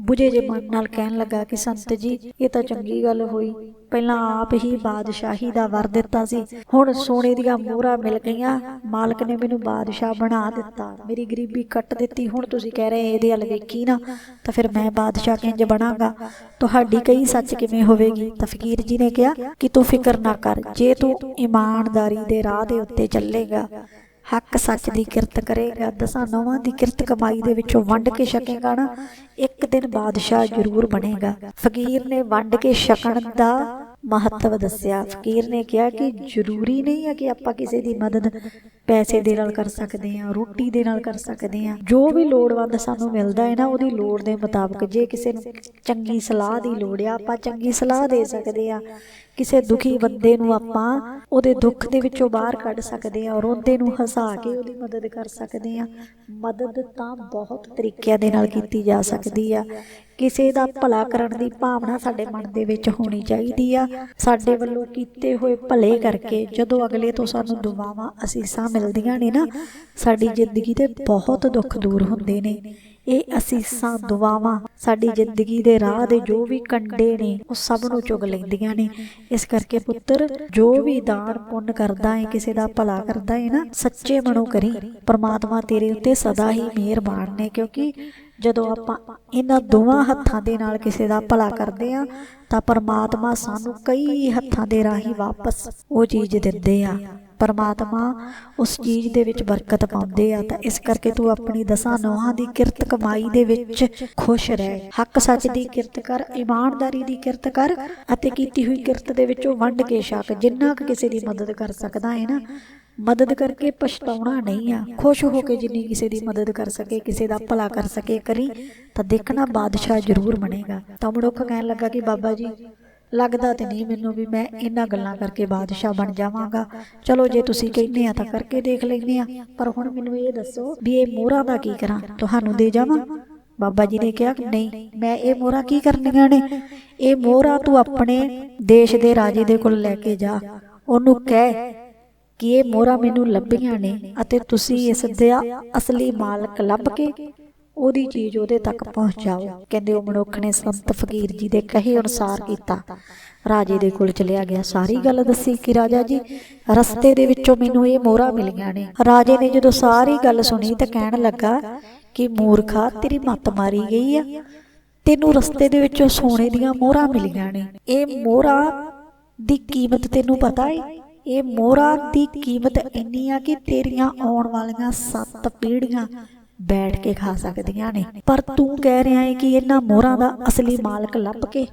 ਬੁਝੇ ਜੇ ਮਨ ਨਾਲ ਕਹਿਣ ਲੱਗਾ ਕਿ ਸੰਤ ਜੀ, ਇਹ ਤਾਂ ਚੰਗੀ ਗੱਲ ਹੋਈ। ਪਹਿਲਾਂ ਆਪ ਹੀ ਬਾਦਸ਼ਾਹੀ ਦਾ ਵਰ ਦਿੱਤਾ ਸੀ। ਹੁਣ ਸੋਨੇ ਦੀਆਂ ਮੋਹਰਾਂ ਮਿਲ ਗਈਆਂ। ਮਾਲਕ ਨੇ ਮੈਨੂੰ ਬਾਦਸ਼ਾਹ ਬਣਾ ਦਿੱਤਾ। ਮੇਰੀ ਗਰੀਬੀ ਕੱਟ ਦਿੱਤੀ। ਹੁਣ ਤੁਸੀਂ ਕਹਿ ਰਹੇ ਇਹਦੇ ਵੱਲ ਵੇਖੀ ਨਾ, ਤਾਂ ਫਿਰ ਮੈਂ ਬਾਦਸ਼ਾਹ ਕਿੰਜ ਬਣਾਂਗਾ? ਤੁਹਾਡੀ ਕਈ ਸੱਚ ਕਿਵੇਂ ਹੋਵੇਗੀ? ਤਾਂ ਫਕੀਰ ਜੀ ਨੇ ਕਿਹਾ ਕਿ ਤੂੰ ਫਿਕਰ ਨਾ ਕਰ। ਜੇ ਤੂੰ ਇਮਾਨਦਾਰੀ ਦੇ ਰਾਹ ਦੇ ਉੱਤੇ ਚੱਲੇਗਾ, ਹੱਕ ਸੱਚ ਦੀ ਕਿਰਤ ਕਰੇਗਾ, ਦਸਾਂ ਨੌਵਾਂ ਦੀ ਕਿਰਤ ਕਮਾਈ ਦੇ ਵਿੱਚੋਂ ਵੰਡ ਕੇ ਛਕੇਗਾ ਨਾ, ਇੱਕ ਦਿਨ ਬਾਦਸ਼ਾਹ ਜ਼ਰੂਰ ਬਣੇਗਾ। ਫਕੀਰ ਨੇ ਵੰਡ ਕੇ ਛਕਣ ਦਾ ਮਹੱਤਵ ਦੱਸਿਆ। ਫਕੀਰ ਨੇ ਕਿਹਾ ਕਿ ਜ਼ਰੂਰੀ ਨਹੀਂ ਹੈ ਕਿ ਆਪਾਂ ਕਿਸੇ ਦੀ ਮਦਦ ਪੈਸੇ ਦੇ ਨਾਲ ਕਰ ਸਕਦੇ ਹਾਂ, ਰੋਟੀ ਦੇ ਨਾਲ ਕਰ ਸਕਦੇ ਹਾਂ। ਜੋ ਵੀ ਲੋੜਵੰਦ ਸਾਨੂੰ ਮਿਲਦਾ ਹੈ ਨਾ, ਉਹਦੀ ਲੋੜ ਦੇ ਮੁਤਾਬਕ ਜੇ ਕਿਸੇ ਨੂੰ ਚੰਗੀ ਸਲਾਹ ਦੀ ਲੋੜ ਆ, ਆਪਾਂ ਚੰਗੀ ਸਲਾਹ ਦੇ ਸਕਦੇ ਹਾਂ। ਕਿਸੇ ਦੁਖੀ ਬੰਦੇ ਨੂੰ ਆਪਾਂ ਉਹਦੇ ਦੁੱਖ ਦੇ ਵਿੱਚੋਂ ਬਾਹਰ ਕੱਢ ਸਕਦੇ ਹਾਂ ਰੋਂਦੇ ਨੂੰ ਹਸਾ ਕੇ ਉਹਦੀ ਮਦਦ ਕਰ ਸਕਦੇ ਹਾਂ। ਮਦਦ ਤਾਂ ਬਹੁਤ ਤਰੀਕਿਆਂ ਦੇ ਨਾਲ ਕੀਤੀ ਜਾ ਸਕਦੀ ਆ। ਕਿਸੇ ਦਾ ਭਲਾ ਕਰਨ ਦੀ ਭਾਵਨਾ ਸਾਡੇ ਮਨ ਦੇ ਵਿੱਚ ਹੋਣੀ ਚਾਹੀਦੀ ਆ। ਸਾਡੇ ਵੱਲੋਂ ਕੀਤੇ ਹੋਏ ਭਲੇ ਕਰਕੇ ਜਦੋਂ ਅਗਲੇ ਤੋਂ ਸਾਨੂੰ ਦੁਆਵਾਂ ਅਸੀਸਾਂ ਮਿਲਦੀਆਂ ਨੇ ਨਾ, ਸਾਡੀ ਜ਼ਿੰਦਗੀ ਦੇ ਬਹੁਤ ਦੁੱਖ ਦੂਰ ਹੁੰਦੇ ਨੇ। ਇਹ ਅਸੀਸਾਂ ਦੁਆਵਾਂ, ਸਾਡੀ ਜ਼ਿੰਦਗੀ ਦੇ ਰਾਹ ਦੇ ਜੋ ਵੀ ਕੰਡੇ ਨੇ, ਉਹ ਸਭ ਨੂੰ ਚੁਗ ਲੈਂਦੀਆਂ ਨੇ। ਇਸ ਕਰਕੇ ਪੁੱਤਰ, ਜੋ ਵੀ ਦਾਨ ਪੁੰਨ ਕਰਦਾ ਹੈ ਕਿਸੇ ਦਾ ਭਲਾ ਕਰਦਾ ਹੈ ਨਾ, ਸੱਚੇ ਮਨੋਂ ਕਰੀ। ਪਰਮਾਤਮਾ ਤੇਰੇ ਉੱਤੇ ਸਦਾ ਹੀ ਮਿਹਰਬਾਨ ਨੇ, ਕਿਉਂਕਿ ਜਦੋਂ ਆਪਾਂ ਇਹਨਾਂ ਦੋਵਾਂ ਹੱਥਾਂ ਦੇ ਨਾਲ ਕਿਸੇ ਦਾ ਭਲਾ ਕਰਦੇ ਆ, ਤਾਂ ਪਰਮਾਤਮਾ ਸਾਨੂੰ ਕਈ ਹੱਥਾਂ ਦੇ ਰਾਹੀਂ ਵਾਪਸ ਉਹ ਚੀਜ਼ ਦਿੰਦੇ ਆ। ਪਰਮਾਤਮਾ ਉਸ ਚੀਜ਼ ਦੇ ਵਿੱਚ ਬਰਕਤ ਪਾਉਂਦੇ ਆ, ਤਾਂ ਇਸ ਕਰਕੇ ਤੂੰ ਆਪਣੀ ਦਸਾਂ ਨੋਹਾਂ ਦੀ ਕਿਰਤ ਕਮਾਈ ਦੇ ਵਿੱਚ ਖੁਸ਼ ਰਹਿ। ਹੱਕ ਸੱਚ ਦੀ ਕਿਰਤ ਕਰ, ਇਮਾਨਦਾਰੀ ਦੀ ਕਿਰਤ ਕਰ ਅਤੇ ਕੀਤੀ ਹੋਈ ਕਿਰਤ ਦੇ ਵਿੱਚੋਂ ਵੰਡ ਕੇ ਛਕ। ਜਿੰਨਾ ਕੁ ਕਿਸੇ ਦੀ ਮਦਦ ਕਰ ਸਕਦਾ ਹੈ ਨਾ, ਮਦਦ ਕਰਕੇ ਪਛਤਾਉਣਾ ਨਹੀਂ ਆ। ਖੁਸ਼ ਹੋ ਕੇ ਜਿੰਨੀ ਕਿਸੇ ਦੀ ਮਦਦ ਕਰ ਸਕੇ, ਕਿਸੇ ਦਾ ਭਲਾ ਕਰ ਸਕੇ ਕਰੀ, ਤਾਂ ਦੇਖਣਾ ਬਾਦਸ਼ਾਹ ਜ਼ਰੂਰ ਬਣੇਗਾ। ਤਾਂ ਮਨੁੱਖ ਕਹਿਣ ਲੱਗਾ ਕਿ ਬਾਬਾ ਜੀ ਲੱਗਦਾ ਤੇ ਨਹੀਂ ਮੈਨੂੰ ਵੀ ਮੈਂ ਇਹਨਾਂ ਗੱਲਾਂ ਕਰਕੇ ਬਾਦਸ਼ਾਹ ਬਣ ਜਾਵਾਂਗਾ। ਚਲੋ ਜੇ ਤੁਸੀਂ ਕਹਿੰਦੇ ਆ ਤਾਂ ਕਰਕੇ ਦੇਖ ਲੈਂਦੇ ਆ। ਪਰ ਹੁਣ ਮੈਨੂੰ ਇਹ ਦੱਸੋ ਵੀ ਇਹ ਮੋਹਰਾਂ ਦਾ ਕੀ ਕਰਾਂ? ਤੁਹਾਨੂੰ ਦੇ ਜਾਵਾਂ? ਬਾਬਾ ਜੀ ਨੇ ਕਿਹਾ ਨਹੀਂ, ਮੈਂ ਇਹ ਮੋਹਰਾਂ ਕੀ ਕਰਨੀਆਂ ਨੇ? ਇਹ ਮੋਹਰਾ ਤੂੰ ਆਪਣੇ ਦੇਸ਼ ਦੇ ਰਾਜੇ ਦੇ ਕੋਲ ਲੈ ਕੇ ਜਾ। ਉਹਨੂੰ ਕਹਿ ਕਿ ਇਹ ਮੋਹਰਾਂ ਮੈਨੂੰ ਲੱਭੀਆਂ ਨੇ ਅਤੇ ਤੁਸੀਂ ਇਸ ਦਾ ਅਸਲੀ ਮਾਲਕ ਲੱਭ ਕੇ ਉਹਦੀ ਚੀਜ਼ ਉਹਦੇ ਤੱਕ ਪਹੁੰਚਾਓ। ਕਹਿੰਦੇ ਉਹ ਮਨੁੱਖ ਨੇ ਸੰਤ ਫਕੀਰ ਜੀ ਦੇ ਕਹੇ ਅਨੁਸਾਰ ਕੀਤਾ। ਰਾਜੇ ਦੇ ਕੋਲ ਚਲਿਆ ਗਿਆ। ਸਾਰੀ ਗੱਲ ਦੱਸੀ ਕਿ ਰਾਜਾ ਜੀ, ਰਸਤੇ ਦੇ ਵਿੱਚੋਂ ਮੈਨੂੰ ਇਹ ਮੋਹਰਾਂ ਮਿਲੀਆਂ ਨੇ। ਰਾਜੇ ਨੇ ਜਦੋਂ ਸਾਰੀ ਗੱਲ ਸੁਣੀ ਤਾਂ ਕਹਿਣ ਲੱਗਾ ਕਿ ਮੂਰਖਾ, ਤੇਰੀ ਮੱਤ ਮਾਰੀ ਗਈ ਆ। ਤੈਨੂੰ ਰਸਤੇ ਦੇ ਵਿੱਚੋਂ ਸੋਨੇ ਦੀਆਂ ਮੋਹਰਾਂ ਮਿਲੀਆਂ ਨੇ। ਇਹ ਮੋਹਰਾਂ ਦੀ ਕੀਮਤ ਤੈਨੂੰ ਪਤਾ ਏ? ਇਹ ਮੋਹਰਾਂ ਦੀ ਕੀਮਤ ਇੰਨੀ ਆ ਕਿ ਤੇਰੀਆਂ ਆਉਣ ਵਾਲੀਆਂ ਸੱਤ ਪੀੜ੍ਹੀਆਂ ਬੈਠ ਕੇ ਖਾ ਸਕਦੀਆਂ ਨੇ। ਪਰ ਤੂੰ ਕਹਿ ਰਿਹਾ ਹੈ ਕਿ ਇਹਨਾਂ ਮੋਹਰਾਂ ਦਾ ਅਸਲੀ ਮਾਲਕ ਲੱਭ ਕੇ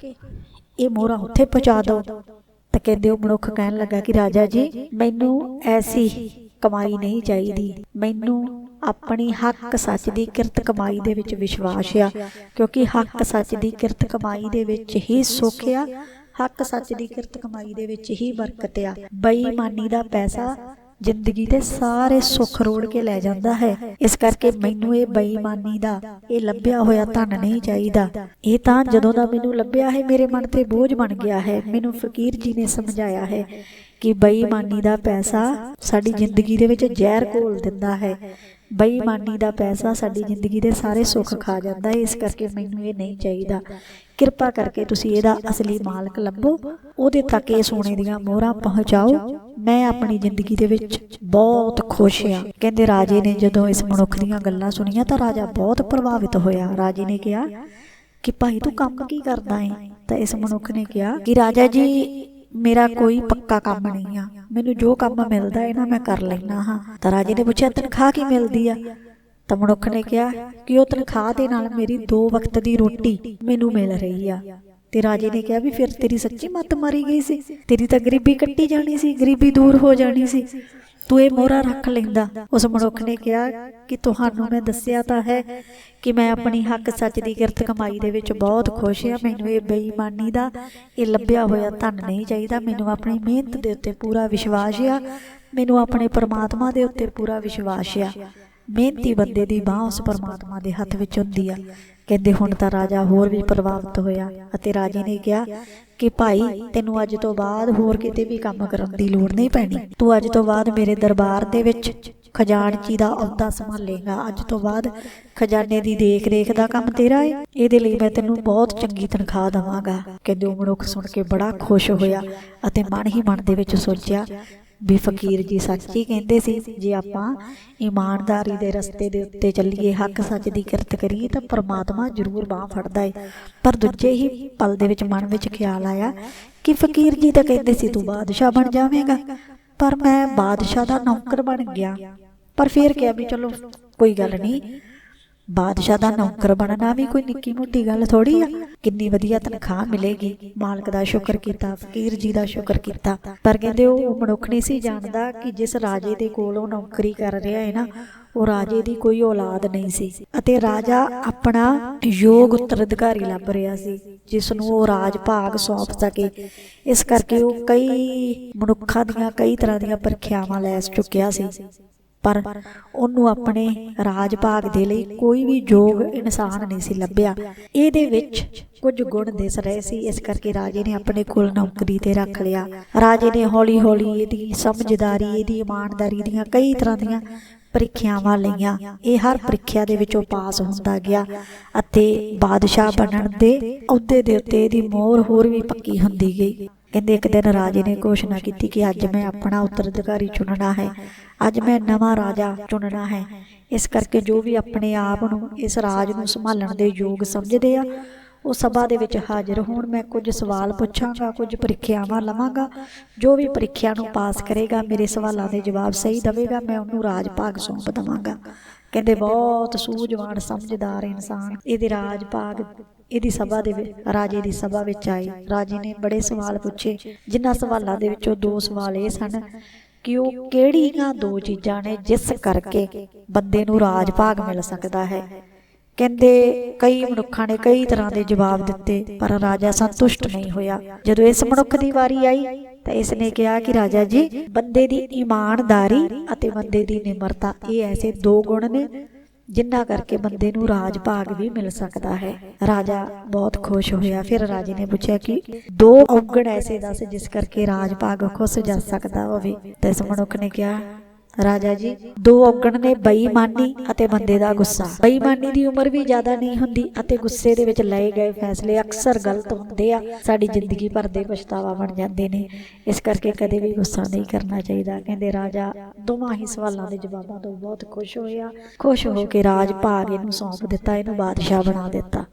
ਇਹ ਮੋਹਰਾਂ ਉੱਥੇ ਪਹੁੰਚਾ ਦਿਓ ਤਾਂ ਕਹਿੰਦੇ ਉਹ ਮਨੁੱਖ ਕਹਿਣ ਲੱਗਾ ਕਿ ਰਾਜਾ ਜੀ, ਮੈਨੂੰ ਐਸੀ ਕਮਾਈ ਨਹੀਂ ਚਾਹੀਦੀ। ਮੈਨੂੰ ਆਪਣੀ ਹੱਕ ਸੱਚ ਦੀ ਕਿਰਤ ਕਮਾਈ ਦੇ ਵਿੱਚ ਵਿਸ਼ਵਾਸ ਆ, ਕਿਉਂਕਿ ਹੱਕ ਸੱਚ ਦੀ ਕਿਰਤ ਕਮਾਈ ਦੇ ਵਿੱਚ ਹੀ ਸੁੱਖ ਆ, ਹੱਕ ਸੱਚ ਦੀ ਕਿਰਤ ਕਮਾਈ ਦੇ ਵਿੱਚ ਹੀ ਬਰਕਤ ਆ। ਬੇਈਮਾਨੀ ਦਾ ਪੈਸਾ ਜ਼ਿੰਦਗੀ ਦੇ ਸਾਰੇ ਸੁੱਖ ਰੋੜ ਕੇ ਲੈ ਜਾਂਦਾ ਹੈ। ਇਸ ਕਰਕੇ ਮੈਨੂੰ ਇਹ ਬੇਈਮਾਨੀ ਦਾ, ਇਹ ਲੱਭਿਆ ਹੋਇਆ ਧਨ ਨਹੀਂ ਚਾਹੀਦਾ। ਇਹ ਤਾਂ ਜਦੋਂ ਦਾ ਮੈਨੂੰ ਲੱਭਿਆ ਹੈ, ਮੇਰੇ ਮਨ ਤੇ ਬੋਝ ਬਣ ਗਿਆ ਹੈ। ਮੈਨੂੰ ਫਕੀਰ ਜੀ ਨੇ ਸਮਝਾਇਆ ਹੈ ਕਿ ਬੇਈਮਾਨੀ ਦਾ ਪੈਸਾ ਸਾਡੀ ਜ਼ਿੰਦਗੀ ਦੇ ਵਿੱਚ ਜ਼ਹਿਰ ਘੋਲ ਦਿੰਦਾ ਹੈ। ਬੇਈਮਾਨੀ ਦਾ ਪੈਸਾ ਸਾਡੀ ਜ਼ਿੰਦਗੀ ਦੇ ਸਾਰੇ ਸੁੱਖ ਖਾ ਜਾਂਦਾ ਹੈ। ਇਸ ਕਰਕੇ ਮੈਨੂੰ ਇਹ ਨਹੀਂ ਚਾਹੀਦਾ। ਕਿਰਪਾ ਕਰਕੇ ਤੁਸੀਂ ਇਹਦਾ ਅਸਲੀ ਮਾਲਕ ਲੱਭੋ। ਉਹਦੇ ਤੱਕ ਇਹ ਸੋਨੇ ਦੀਆਂ ਮੋਹਰਾਂ ਪਹੁੰਚਾਓ। ਮੈਂ ਆਪਣੀ ਜ਼ਿੰਦਗੀ ਦੇ ਵਿੱਚ ਬਹੁਤ ਖੁਸ਼ ਹਾਂ। ਕਹਿੰਦੇ ਰਾਜੇ ਨੇ ਜਦੋਂ ਇਸ ਮਨੁੱਖ ਦੀਆਂ ਗੱਲਾਂ ਸੁਣੀਆਂ ਤਾਂ ਰਾਜਾ ਬਹੁਤ ਪ੍ਰਭਾਵਿਤ ਹੋਇਆ। ਰਾਜੇ ਨੇ ਕਿਹਾ ਕਿ ਭਾਈ ਤੂੰ ਕੰਮ ਕੀ ਕਰਦਾ ਹੈ ਤਾਂ ਇਸ ਮਨੁੱਖ ਨੇ ਕਿਹਾ ਕਿ ਰਾਜਾ ਜੀ, ਮੇਰਾ ਕੋਈ ਪੱਕਾ ਕੰਮ ਨਹੀਂ ਆ। ਮੈਨੂੰ ਜੋ ਕੰਮ ਮਿਲਦਾ ਹੈ ਨਾ ਮੈਂ ਕਰ ਲੈਣਾ ਹਾਂ। ਤਾਂ ਰਾਜੇ ਨੇ ਪੁੱਛਿਆ, ਤਨਖਾਹ ਕੀ ਮਿਲਦੀ ਆ? ਤਾਂ ਮਨੁੱਖ ਨੇ ਕਿਹਾ ਕਿ ਉਹ ਤਨਖਾਹ ਦੇ ਨਾਲ ਮੇਰੀ ਦੋ ਵਕਤ ਦੀ ਰੋਟੀ ਮੈਨੂੰ ਮਿਲ ਰਹੀ ਆ। ਤੇ ਰਾਜੇ ਨੇ ਕਿਹਾ ਵੀ ਫਿਰ ਤੇਰੀ ਸੱਚੀ ਮੱਤ ਮਾਰੀ ਗਈ ਸੀ। ਤੇਰੀ ਤਾਂ ਗਰੀਬੀ ਕੱਟੀ ਜਾਣੀ ਸੀ, ਗਰੀਬੀ ਦੂਰ ਹੋ ਜਾਣੀ ਸੀ। ਤੂੰ ਇਹ ਮੋਹਰਾ ਰੱਖ ਲੈਂਦਾ। ਉਸ ਮਨੁੱਖ ਨੇ ਕਿਹਾ ਕਿ ਤੁਹਾਨੂੰ ਮੈਂ ਦੱਸਿਆ ਤਾਂ ਹੈ ਕਿ ਮੈਂ ਆਪਣੀ ਹੱਕ ਸੱਚ ਦੀ ਕਿਰਤ ਕਮਾਈ ਦੇ ਵਿੱਚ ਬਹੁਤ ਖੁਸ਼ ਹਾਂ ਮੈਨੂੰ ਇਹ ਬੇਈਮਾਨੀ ਦਾ, ਇਹ ਲੱਭਿਆ ਹੋਇਆ ਧਨ ਨਹੀਂ ਚਾਹੀਦਾ। ਮੈਨੂੰ ਆਪਣੀ ਮਿਹਨਤ ਦੇ ਉੱਤੇ ਪੂਰਾ ਵਿਸ਼ਵਾਸ ਆ। ਮੈਨੂੰ ਆਪਣੇ ਪਰਮਾਤਮਾ ਦੇ ਉੱਤੇ ਪੂਰਾ ਵਿਸ਼ਵਾਸ ਆ। ਮਿਹਨਤੀ ਬੰਦੇ ਦੀ ਬਾਹ ਉਸ ਪਰਮਾਤਮਾ ਦੇ ਹੱਥ ਵਿੱਚ ਹੁੰਦੀ ਆ। ਕਹਿੰਦੇ ਹੁਣ ਤਾਂ ਰਾਜਾ ਹੋਰ ਵੀ ਪ੍ਰਭਾਵਿਤ ਹੋਇਆ। ਅਤੇ ਰਾਜੇ ਨੇ ਕਿਹਾ ਕਿ ਭਾਈ ਤੈਨੂੰ ਅੱਜ ਤੋਂ ਬਾਅਦ ਹੋਰ ਕਿਤੇ ਵੀ ਕੰਮ ਕਰਨ ਦੀ ਲੋੜ ਨਹੀਂ ਪੈਣੀ। ਤੂੰ ਅੱਜ ਤੋਂ ਬਾਅਦ ਮੇਰੇ ਦਰਬਾਰ ਦੇ ਵਿੱਚ ਖਜ਼ਾਨਚੀ ਦਾ ਅਹੁਦਾ ਸੰਭਾਲੇਗਾ। ਅੱਜ ਤੋਂ ਬਾਅਦ ਖਜ਼ਾਨੇ ਦੀ ਦੇਖ ਰੇਖ ਦਾ ਕੰਮ ਤੇਰਾ ਹੈ ਇਹਦੇ ਲਈ ਮੈਂ ਤੈਨੂੰ ਬਹੁਤ ਚੰਗੀ ਤਨਖਾਹ ਦਵਾਂਗਾ। ਕਹਿੰਦੇ ਉਹ ਮਨੁੱਖ ਸੁਣ ਕੇ ਬੜਾ ਖੁਸ਼ ਹੋਇਆ। ਅਤੇ ਮਨ ਹੀ ਮਨ ਦੇ ਵਿੱਚ ਸੋਚਿਆ ਵੀ ਫਕੀਰ ਜੀ ਸੱਚ ਹੀ ਕਹਿੰਦੇ ਸੀ, ਜੇ ਆਪਾਂ ਇਮਾਨਦਾਰੀ ਦੇ ਰਸਤੇ ਦੇ ਉੱਤੇ ਚੱਲੀਏ, ਹੱਕ ਸੱਚ ਦੀ ਕਿਰਤ ਕਰੀਏ, ਤਾਂ ਪ੍ਰਮਾਤਮਾ ਜ਼ਰੂਰ ਬਾਹ ਫੜਦਾ ਏ। ਪਰ ਦੂਜੇ ਹੀ ਪਲ ਦੇ ਵਿੱਚ ਮਨ ਵਿੱਚ ਖਿਆਲ ਆਇਆ ਕਿ ਫਕੀਰ ਜੀ ਤਾਂ ਕਹਿੰਦੇ ਸੀ, ਤੂੰ ਬਾਦਸ਼ਾਹ ਬਣ ਜਾਵੇਂਗਾ। ਪਰ ਮੈਂ ਬਾਦਸ਼ਾਹ ਦਾ ਨੌਕਰ ਬਣ ਗਿਆ। ਪਰ ਫਿਰ ਕਿਹਾ ਵੀ ਚਲੋ, ਕੋਈ ਗੱਲ ਨਹੀਂ ਬਾਦਸ਼ਾਹ ਦਾ ਨੌਕਰ ਬਣਨਾ ਵੀ ਕੋਈ ਨਿੱਕੀ ਮੋਟੀ ਗੱਲ ਥੋੜੀ ਆ। ਕਿੰਨੀ ਵਧੀਆ ਤਨਖਾਹ ਮਿਲੇਗੀ। ਮਾਲਕ ਦਾ ਸ਼ੁਕਰ ਕੀਤਾ, ਫਕੀਰ ਜੀ ਦਾ ਸ਼ੁਕਰ ਕੀਤਾ। ਪਰ ਕਹਿੰਦੇ ਉਹ ਮਨੁੱਖ ਨਹੀਂ ਸੀ ਜਾਣਦਾ ਕਿ ਜਿਸ ਰਾਜੇ ਦੇ ਕੋਲ ਉਹ ਨੌਕਰੀ ਕਰ ਰਿਹਾ ਹੈ ਨਾ, ਉਹ ਰਾਜੇ ਦੀ ਕੋਈ ਔਲਾਦ ਨਹੀਂ ਸੀ। ਅਤੇ ਰਾਜਾ ਆਪਣਾ ਯੋਗ ਉੱਤਰਾਧਿਕਾਰੀ ਲੱਭ ਰਿਹਾ ਸੀ, ਜਿਸ ਨੂੰ ਉਹ ਰਾਜ ਭਾਗ ਸੌਂਪ ਸਕੇ। ਇਸ ਕਰਕੇ ਉਹ ਕਈ ਮਨੁੱਖਾਂ ਦੀਆਂ ਕਈ ਤਰ੍ਹਾਂ ਦੀਆਂ ਪ੍ਰੀਖਿਆਵਾਂ ਲੈ ਚੁੱਕਿਆ ਸੀ। ਪਰ ਉਹਨੂੰ ਆਪਣੇ ਰਾਜ ਭਾਗ ਦੇ ਲਈ ਕੋਈ ਵੀ ਯੋਗ ਇਨਸਾਨ ਨਹੀਂ ਸੀ ਲੱਭਿਆ। ਇਹਦੇ ਵਿੱਚ ਕੁਝ ਗੁਣ ਦਿਸ ਰਹੇ ਸੀ। ਇਸ ਕਰਕੇ ਰਾਜੇ ਨੇ ਆਪਣੇ ਕੋਲ ਨੌਕਰੀ ਤੇ ਰੱਖ ਲਿਆ। ਰਾਜੇ ਨੇ ਹੌਲੀ-ਹੌਲੀ ਇਹਦੀ ਸਮਝਦਾਰੀ, ਇਹਦੀ ਇਮਾਨਦਾਰੀ ਦੀਆਂ ਕਈ ਤਰ੍ਹਾਂ ਦੀਆਂ ਪ੍ਰੀਖਿਆਵਾਂ ਲਈਆਂ। ਇਹ ਹਰ ਪ੍ਰੀਖਿਆ ਦੇ ਵਿੱਚੋਂ ਪਾਸ ਹੁੰਦਾ ਗਿਆ ਅਤੇ ਬਾਦਸ਼ਾਹ ਬਣਨ ਦੇ ਅਹੁਦੇ ਦੇ ਉੱਤੇ ਇਹਦੀ ਮੋਹਰ ਹੋਰ ਵੀ ਪੱਕੀ ਹੁੰਦੀ ਗਈ। ਕਹਿੰਦੇ ਇੱਕ ਦਿਨ ਰਾਜੇ ਨੇ ਘੋਸ਼ਣਾ ਕੀਤੀ ਕਿ ਅੱਜ ਮੈਂ ਆਪਣਾ ਉੱਤਰਾਧਿਕਾਰੀ ਚੁਣਨਾ ਹੈ। ਅੱਜ ਮੈਂ ਨਵਾਂ ਰਾਜਾ ਚੁਣਨਾ ਹੈ। ਇਸ ਕਰਕੇ ਜੋ ਵੀ ਆਪਣੇ ਆਪ ਨੂੰ ਇਸ ਰਾਜ ਨੂੰ ਸੰਭਾਲਣ ਦੇ ਯੋਗ ਸਮਝਦੇ ਆ, ਉਹ ਸਭਾ ਦੇ ਵਿੱਚ ਹਾਜ਼ਰ ਹੋਣ। ਮੈਂ ਕੁਝ ਸਵਾਲ ਪੁੱਛਾਂਗਾ, ਕੁਝ ਪ੍ਰੀਖਿਆਵਾਂ ਲਵਾਂਗਾ। ਜੋ ਵੀ ਪ੍ਰੀਖਿਆ ਨੂੰ ਪਾਸ ਕਰੇਗਾ, ਮੇਰੇ ਸਵਾਲਾਂ ਦੇ ਜਵਾਬ ਸਹੀ ਦੇਵੇਗਾ। ਮੈਂ ਉਹਨੂੰ ਰਾਜ ਭਾਗ ਸੌਂਪ ਦਵਾਂਗਾ। ਕਹਿੰਦੇ ਬਹੁਤ ਸੂਝਵਾਨ, ਸਮਝਦਾਰ ਇਨਸਾਨ ਇਹਦੇ ਰਾਜ ਭਾਗ, ਇਹਦੀ ਸਭਾ ਦੇ ਰਾਜੇ ਦੀ ਸਭਾ ਵਿੱਚ ਆਏ। ਰਾਜੇ ਨੇ ਬੜੇ ਸਵਾਲ ਪੁੱਛੇ, ਜਿਨ੍ਹਾਂ ਸਵਾਲਾਂ ਦੇ ਵਿੱਚੋਂ ਦੋ ਸਵਾਲ ਇਹ ਸਨ ਕਿ ਉਹ ਕਿਹੜੀਆਂ ਦੋ ਚੀਜ਼ਾਂ ਨੇ ਜਿਸ ਕਰਕੇ ਬੰਦੇ ਨੂੰ ਰਾਜ ਭਾਗ ਮਿਲ ਸਕਦਾ ਹੈ। ਕਹਿੰਦੇ ਕਈ ਮਨੁੱਖਾਂ ਨੇ ਕਈ ਤਰ੍ਹਾਂ ਦੇ ਜਵਾਬ ਦਿੱਤੇ, ਪਰ ਰਾਜਾ ਸੰਤੁਸ਼ਟ ਨਹੀਂ ਹੋਇਆ। ਜਦੋਂ ਇਸ ਮਨੁੱਖ ਦੀ ਵਾਰੀ ਆਈ ਤਾਂ ਇਸ ਨੇ ਕਿਹਾ ਕਿ ਰਾਜਾ ਜੀ, ਬੰਦੇ ਦੀ ਇਮਾਨਦਾਰੀ ਅਤੇ ਬੰਦੇ ਦੀ ਨਿਮਰਤਾ, ਇਹ ਐਸੇ ਦੋ ਗੁਣ ਨੇ ਜਿਨ੍ਹਾਂ ਕਰਕੇ ਬੰਦੇ ਨੂੰ ਰਾਜ ਭਾਗ ਵੀ ਮਿਲ ਸਕਦਾ ਹੈ। ਰਾਜਾ ਬਹੁਤ ਖੁਸ਼ ਹੋਇਆ। ਫਿਰ ਰਾਜੇ ਨੇ ਪੁੱਛਿਆ ਕਿ ਦੋ ਔਗਣ ਐਸੇ ਦੱਸ ਜਿਸ ਕਰਕੇ ਰਾਜ ਭਾਗ ਖੁਸ਼ ਜਾ ਸਕਦਾ ਹੋਵੇ। ਤੇ ਇਸ ਮਨੁੱਖ ਨੇ ਕਿਹਾ ਰਾਜਾ ਜੀ, ਦੋ ਔਗਣ ਨੇ ਬੇਈਮਾਨੀ ਅਤੇ ਬੰਦੇ ਦਾ ਗੁੱਸਾ। ਬੇਈਮਾਨੀ ਦੀ ਉਮਰ ਵੀ ਜ਼ਿਆਦਾ ਨਹੀਂ ਹੁੰਦੀ ਅਤੇ ਗੁੱਸੇ ਦੇ ਵਿੱਚ ਲਏ ਗਏ ਫੈਸਲੇ ਅਕਸਰ ਗਲਤ ਹੁੰਦੇ ਆ। ਸਾਡੀ ਜ਼ਿੰਦਗੀ ਭਰ ਦੇ ਪਛਤਾਵਾ ਬਣ ਜਾਂਦੇ ਨੇ। ਇਸ ਕਰਕੇ ਕਦੇ ਵੀ ਗੁੱਸਾ ਨਹੀਂ ਕਰਨਾ ਚਾਹੀਦਾ। ਕਹਿੰਦੇ ਰਾਜਾ, ਦੋਵਾਂ ਹੀ ਸਵਾਲਾਂ ਦੇ ਜਵਾਬਾਂ ਤੋਂ ਬਹੁਤ ਖੁਸ਼ ਹੋਇਆ ਖੁਸ਼ ਹੋ ਕੇ ਰਾਜ ਭਾਗ ਇਹਨੂੰ ਸੌਂਪ ਦਿੱਤਾ, ਇਹਨੂੰ ਬਾਦਸ਼ਾਹ ਬਣਾ ਦਿੱਤਾ।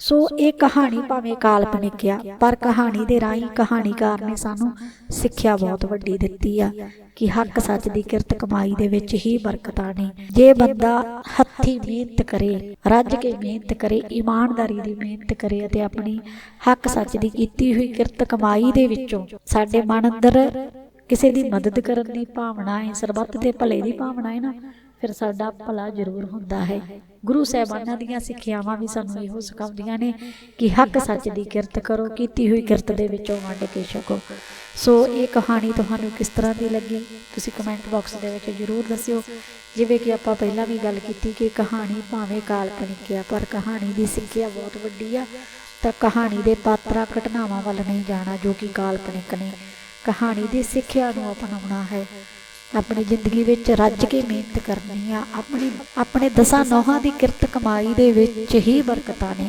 ਸੋ ਇਹ ਕਹਾਣੀ ਭਾਵੇਂ ਕਾਲਪਨਿਕ ਆ, ਪਰ ਕਹਾਣੀ ਦੇ ਰਾਹੀਂ ਕਹਾਣੀਕਾਰ ਨੇ ਸਾਨੂੰ ਸਿੱਖਿਆ ਬਹੁਤ ਵੱਡੀ ਦਿੱਤੀ ਆ ਕਿ ਹੱਕ ਸੱਚ ਦੀ ਕਿਰਤ ਕਮਾਈ ਦੇ ਵਿੱਚ ਹੀ ਬਰਕਤਾਂ ਨੇ। ਜੇ ਬੰਦਾ ਹੱਥੀ ਮਿਹਨਤ ਕਰੇ, ਰੱਜ ਕੇ ਮਿਹਨਤ ਕਰੇ, ਇਮਾਨਦਾਰੀ ਦੀ ਮਿਹਨਤ ਕਰੇ ਅਤੇ ਆਪਣੀ ਹੱਕ ਸੱਚ ਦੀ ਕੀਤੀ ਹੋਈ ਕਿਰਤ ਕਮਾਈ ਦੇ ਵਿੱਚੋਂ ਸਾਡੇ ਮਨ ਅੰਦਰ ਕਿਸੇ ਦੀ ਮਦਦ ਕਰਨ ਦੀ ਭਾਵਨਾ ਹੈ, ਸਰਬੱਤ ਦੇ ਭਲੇ ਦੀ ਭਾਵਨਾ ਹੈ ਨਾ ਫਿਰ ਸਾਡਾ ਭਲਾ ਜ਼ਰੂਰ ਹੁੰਦਾ ਹੈ। ਗੁਰੂ ਸਾਹਿਬਾਨਾਂ ਦੀਆਂ ਸਿੱਖਿਆਵਾਂ ਵੀ ਸਾਨੂੰ ਇਹੋ ਸਿਖਾਉਂਦੀਆਂ ਨੇ ਕਿ ਹੱਕ ਸੱਚ ਦੀ ਕਿਰਤ ਕਰੋ, ਕੀਤੀ ਹੋਈ ਕਿਰਤ ਦੇ ਵਿੱਚੋਂ ਵੰਡ ਕੇ ਛਕੋ। ਸੋ ਇਹ ਕਹਾਣੀ ਤੁਹਾਨੂੰ ਕਿਸ ਤਰ੍ਹਾਂ ਦੀ ਲੱਗੀ, ਤੁਸੀਂ ਕਮੈਂਟ ਬਾਕਸ ਦੇ ਵਿੱਚ ਜ਼ਰੂਰ ਦੱਸਿਓ। ਜਿਵੇਂ ਕਿ ਆਪਾਂ ਪਹਿਲਾਂ ਵੀ ਗੱਲ ਕੀਤੀ ਕਿ ਕਹਾਣੀ ਭਾਵੇਂ ਕਾਲਪਨਿਕ ਆ, ਪਰ ਕਹਾਣੀ ਦੀ ਸਿੱਖਿਆ ਬਹੁਤ ਵੱਡੀ ਆ। ਤਾਂ ਕਹਾਣੀ ਦੇ ਪਾਤਰਾਂ ਘਟਨਾਵਾਂ ਵੱਲ ਨਹੀਂ ਜਾਣਾ ਜੋ ਕਿ ਕਾਲਪਨਿਕ ਨੇ। ਕਹਾਣੀ ਦੀ ਸਿੱਖਿਆ ਨੂੰ ਅਪਣਾਉਣਾ ਹੈ। ਆਪਣੀ ਜ਼ਿੰਦਗੀ ਵਿੱਚ ਰੱਜ ਕੇ ਮਿਹਨਤ ਕਰਨੀ ਆ, ਆਪਣੀ, ਆਪਣੇ ਦਸਾਂ ਨੋਹਾਂ ਦੀ ਕਿਰਤ ਕਮਾਈ ਦੇ ਵਿੱਚ ਹੀ ਬਰਕਤਾਂ ਨੇ।